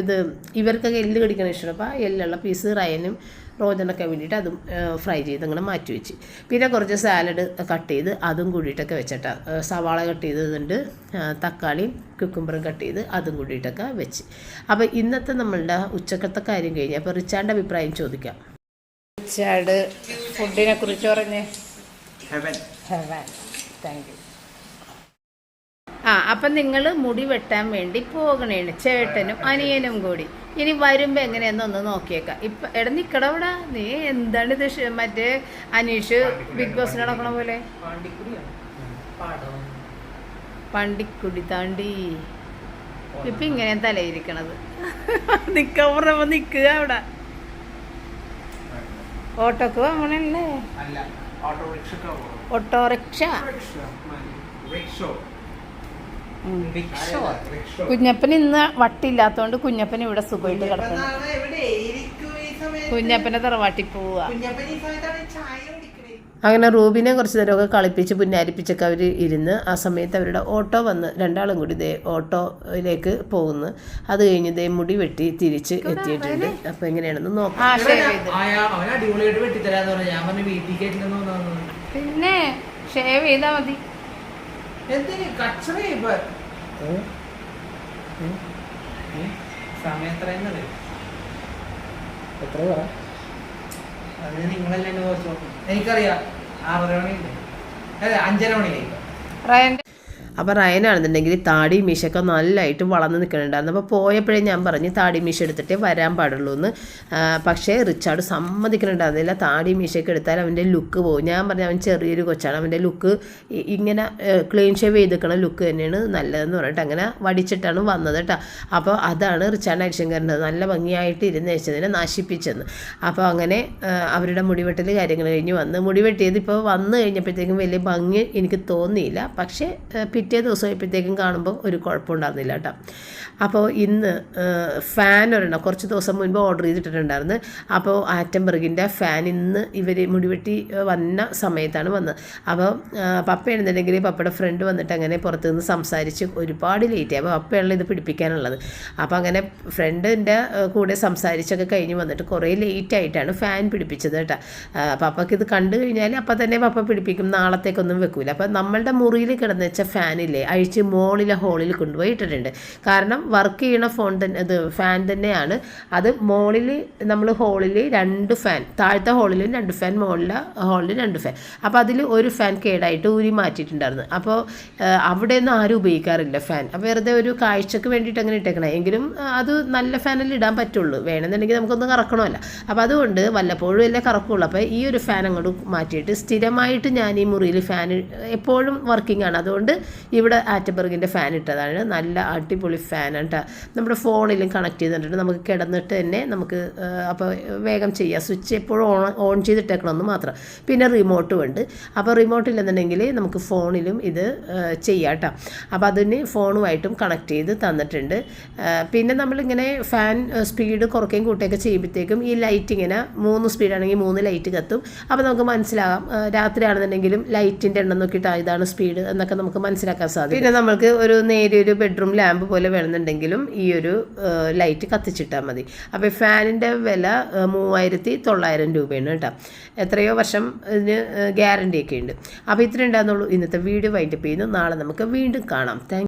ഇത് ഇവർക്കൊക്കെ എല്ല് കടിക്കണം ഇഷ്ടം. അപ്പോൾ ആ എല്ലുള്ള പീസ് റയനും റോജനൊക്കെ വേണ്ടിയിട്ട് അതും ഫ്രൈ ചെയ്ത് അങ്ങനെ മാറ്റി വെച്ച്. പിന്നെ കുറച്ച് സാലഡ് കട്ട് ചെയ്ത് അതും കൂടിയിട്ടൊക്കെ വെച്ചിട്ടാ. സവാള കട്ട് ചെയ്തതുണ്ട് തക്കാളിയും കുക്കുംബറും കട്ട് ചെയ്ത് അതും കൂടിയിട്ടൊക്കെ വെച്ച്. അപ്പോൾ ഇന്നത്തെ നമ്മളുടെ ഉച്ചക്കത്തെ കാര്യം കഴിഞ്ഞ് അപ്പോൾ റിച്ചാർഡിന്റെ അഭിപ്രായം ചോദിക്കാം. റിച്ചാർഡ് ഫുഡിനെ കുറിച്ച് പറഞ്ഞേ. ഹെവൻ താങ്ക് യു ആ അപ്പം നിങ്ങൾ മുടി വെട്ടാൻ വേണ്ടി പോകണേണ് ചേട്ടനും അനിയനും കൂടി. ഇനി വരുമ്പോൾ എങ്ങനെയാണെന്ന് ഒന്ന് നോക്കിയേക്കാം. ഇപ്പം എടാ നിക്കട ഇവിടെ നീ എന്താണ് ഇത് മറ്റേ അനീഷ് ബിഗ് ബോസിന് നടക്കണ പോലെ? പണ്ടിക്കുടി താണ്ടി. ഇപ്പം ഇങ്ങനെ തലയിരിക്കണത്. നിക്കാൻ പറഞ്ഞപ്പോ നിക്കുക അവിടെ. ഓട്ടോക്ക് പോകണല്ലേ ഓട്ടോറിക്ഷ. കുഞ്ഞപ്പൻ ഇന്ന് വട്ടില്ലാത്തോണ്ട് കുഞ്ഞപ്പൻ ഇവിടെ സുഖമായിട്ട് കിടക്കുന്നു. കുഞ്ഞപ്പനെ തറവാട്ടി പോവുക. കുഞ്ഞപ്പൻ ഈ സമയത്താണ് ചായ കുടിക്കണേ. അങ്ങനെ റൂബിനെ കുറച്ച് നേരമൊക്കെ കളിപ്പിച്ച് പുന്നാരിപ്പിച്ചൊക്കെ അവർ ഇരുന്ന് ആ സമയത്ത് അവരുടെ ഓട്ടോ വന്ന് രണ്ടാളും കൂടി ദേ ഓട്ടോയിലേക്ക് പോകുന്നു. അത് കഴിഞ്ഞ് ദേ മുടി വെട്ടി തിരിച്ച് എത്തിയിട്ടുണ്ട്. അപ്പോൾ എങ്ങനെയാണെന്ന് നോക്കാം. പിന്നെ ഷേവ് ചെയ്താ മതി. എന്തിന്? കച്ചറ എനിക്കറിയാം. ആറര അതെ അഞ്ചര മണിയിലേക്ക് അപ്പോൾ റയനാണെന്നുണ്ടെങ്കിൽ താടി മീശൊക്കെ നല്ലതായിട്ട് വളർന്ന് നിൽക്കുന്നുണ്ടായിരുന്നു. അപ്പോൾ പോയപ്പോഴേ ഞാൻ പറഞ്ഞ് താടി മീശ എടുത്തിട്ടേ വരാൻ പാടുള്ളൂ എന്ന്. പക്ഷേ റിച്ചാർഡ് സമ്മതിക്കുന്നുണ്ടായിരുന്നില്ല. താടി മീശയൊക്കെ എടുത്താൽ അവന്റെ ലുക്ക് പോകും. ഞാൻ പറഞ്ഞു അവൻ ചെറിയൊരു കൊച്ചാണ്. അവന്റെ ലുക്ക് ഇങ്ങനെ ക്ലീൻ ഷേവ് ചെയ്തിരിക്കണ ലുക്ക് തന്നെയാണ് നല്ലതെന്ന് പറഞ്ഞിട്ട് അങ്ങനെ വടിച്ചിട്ടാണ് വന്നത് കേട്ടോ. അപ്പോൾ അതാണ് റിച്ചാർഡ് അരിശങ്കറിന്റെ നല്ല ഭംഗിയായിട്ട് ഇരുന്ന് വെച്ചതിനെ നശിപ്പിച്ചെന്ന്. അപ്പോൾ അങ്ങനെ അവരുടെ മുടിവെട്ടൽ കാര്യങ്ങൾ കഴിഞ്ഞ് വന്ന്. മുടിവെട്ടിയത് ഇപ്പോൾ വന്നു കഴിഞ്ഞപ്പോഴത്തേക്കും വലിയ ഭംഗി എനിക്ക് തോന്നിയില്ല. പക്ഷേ പിറ്റേ ദിവസം ആയപ്പോഴത്തേക്കും കാണുമ്പോൾ ഒരു കുഴപ്പമുണ്ടായിരുന്നില്ല കേട്ടോ. അപ്പോൾ ഇന്ന് ഫാൻ ഒരെണ്ണം കുറച്ച് ദിവസം മുൻപ് ഓർഡർ ചെയ്തിട്ടുണ്ടായിരുന്നു അപ്പോൾ ആറ്റംബർഗിന്റെ ഫാൻ ഇന്ന് ഇവർ മുടിവെട്ടി വന്ന സമയത്താണ് വന്നത്. അപ്പോൾ പപ്പ എഴുന്നുണ്ടെങ്കിൽ പപ്പയുടെ ഫ്രണ്ട് വന്നിട്ട് അങ്ങനെ പുറത്ത് നിന്ന് സംസാരിച്ച് ഒരുപാട് ലേറ്റ് ആയി. അപ്പോൾ പപ്പയുള്ള ഇത് പിടിപ്പിക്കാനുള്ളത്. അപ്പോൾ അങ്ങനെ ഫ്രണ്ടിന്റെ കൂടെ സംസാരിച്ചൊക്കെ കഴിഞ്ഞ് വന്നിട്ട് കുറേ ലേറ്റ് ആയിട്ടാണ് ഫാൻ പിടിപ്പിച്ചത് കേട്ടോ. പപ്പയ്ക്ക് ഇത് കണ്ടു കഴിഞ്ഞാൽ അപ്പം തന്നെ പപ്പ പിടിപ്പിക്കും. നാളത്തേക്കൊന്നും വെക്കൂല. അപ്പോൾ നമ്മളുടെ മുറിയിൽ കിടന്ന് വെച്ച ഫാനില്ലേ അഴിച്ച് മോളിലെ ഹോളിൽ കൊണ്ടുപോയി ഇട്ടിട്ടുണ്ട് കാരണം വർക്ക് ചെയ്യുന്ന ഫോൺ തന്നെ അത് ഫാൻ തന്നെയാണ്. അത് മോളിൽ നമ്മൾ ഹോളിൽ രണ്ട് ഫാൻ താഴത്തെ ഹോളിലും രണ്ട് ഫാൻ മുകളിലെ ഹോളിൽ രണ്ട് ഫാൻ അപ്പോൾ അതിൽ ഒരു ഫാൻ കേടായിട്ട് ഊരി മാറ്റിയിട്ടുണ്ടായിരുന്നു. അപ്പോൾ അവിടെയൊന്നും ആരും ഉപയോഗിക്കാറില്ല ഫാൻ അപ്പോൾ വെറുതെ ഒരു കാഴ്ചക്ക് വേണ്ടിയിട്ട് അങ്ങനെ ഇട്ടേക്കണം. എങ്കിലും അത് നല്ല ഫാനല്ലേ ഇടാൻ പറ്റുള്ളൂ. വേണമെന്നുണ്ടെങ്കിൽ നമുക്കൊന്നും കറക്കണമല്ല. അപ്പോൾ അതുകൊണ്ട് വല്ലപ്പോഴും അല്ലേ കറക്കുള്ളൂ. അപ്പോൾ ഈ ഒരു ഫാൻ അങ്ങോട്ട് മാറ്റിയിട്ട് സ്ഥിരമായിട്ട് ഞാൻ ഈ മുറിയിൽ ഫാൻ എപ്പോഴും വർക്കിംഗ് ആണ്. അതുകൊണ്ട് ഇവിടെ ആറ്റബർഗിന്റെ ഫാൻ ഇട്ടതാണ്. നല്ല അടിപൊളി ഫാനാണ് കേട്ടോ നമ്മുടെ ഫോണിലും കണക്ട് ചെയ്തിട്ടുണ്ട്. നമുക്ക് കിടന്നിട്ട് തന്നെ നമുക്ക് അപ്പോൾ വേഗം ചെയ്യാം. സ്വിച്ച് എപ്പോഴും ഓൺ ഓൺ ചെയ്തിട്ടേക്കണമെന്ന് മാത്രം. പിന്നെ റിമോട്ടും ഉണ്ട്. അപ്പോൾ റിമോട്ട് ഇല്ലെന്നുണ്ടെങ്കിൽ നമുക്ക് ഫോണിലും ഇത് ചെയ്യാം കേട്ടോ അപ്പോൾ അതിന് ഫോണുമായിട്ടും കണക്ട് ചെയ്ത് തന്നിട്ടുണ്ട്. പിന്നെ നമ്മളിങ്ങനെ ഫാൻ സ്പീഡ് കുറയ്ക്കുകയും കൂട്ടുകയൊക്കെ ചെയ്യുമ്പോഴത്തേക്കും ഈ ലൈറ്റ് ഇങ്ങനെ മൂന്ന് സ്പീഡാണെങ്കിൽ മൂന്ന് ലൈറ്റ് കത്തും. അപ്പോൾ നമുക്ക് മനസ്സിലാകാം. രാത്രിയാണെന്നുണ്ടെങ്കിലും ലൈറ്റിന്റെ എണ്ണം നോക്കിയിട്ട് ഇതാണ് സ്പീഡ് എന്നൊക്കെ നമുക്ക് മനസ്സിലാക്കാൻ സാധിക്കും പിന്നെ നമ്മൾക്ക് ഒരു നേരിയൊരു ബെഡ്റൂം ലാമ്പ് പോലെ വേണമെന്നുണ്ടെങ്കിലും ഈ ഒരു ലൈറ്റ് കത്തിച്ചിട്ടാൽ മതി. അപ്പോൾ ഫാനിന്റെ വില മൂവായിരത്തി തൊള്ളായിരം രൂപയാണ് കേട്ടോ. എത്രയോ വർഷം ഇതിന് ഗ്യാരണ്ടിയൊക്കെ ഉണ്ട്. അപ്പോൾ ഇത്രയും ഉണ്ടാകുന്നുള്ളൂ ഇന്നത്തെ വീഡിയോ വൈൻഡപ്പ് ചെയ്യുന്നു. നാളെ നമുക്ക് വീണ്ടും കാണാം. താങ്ക്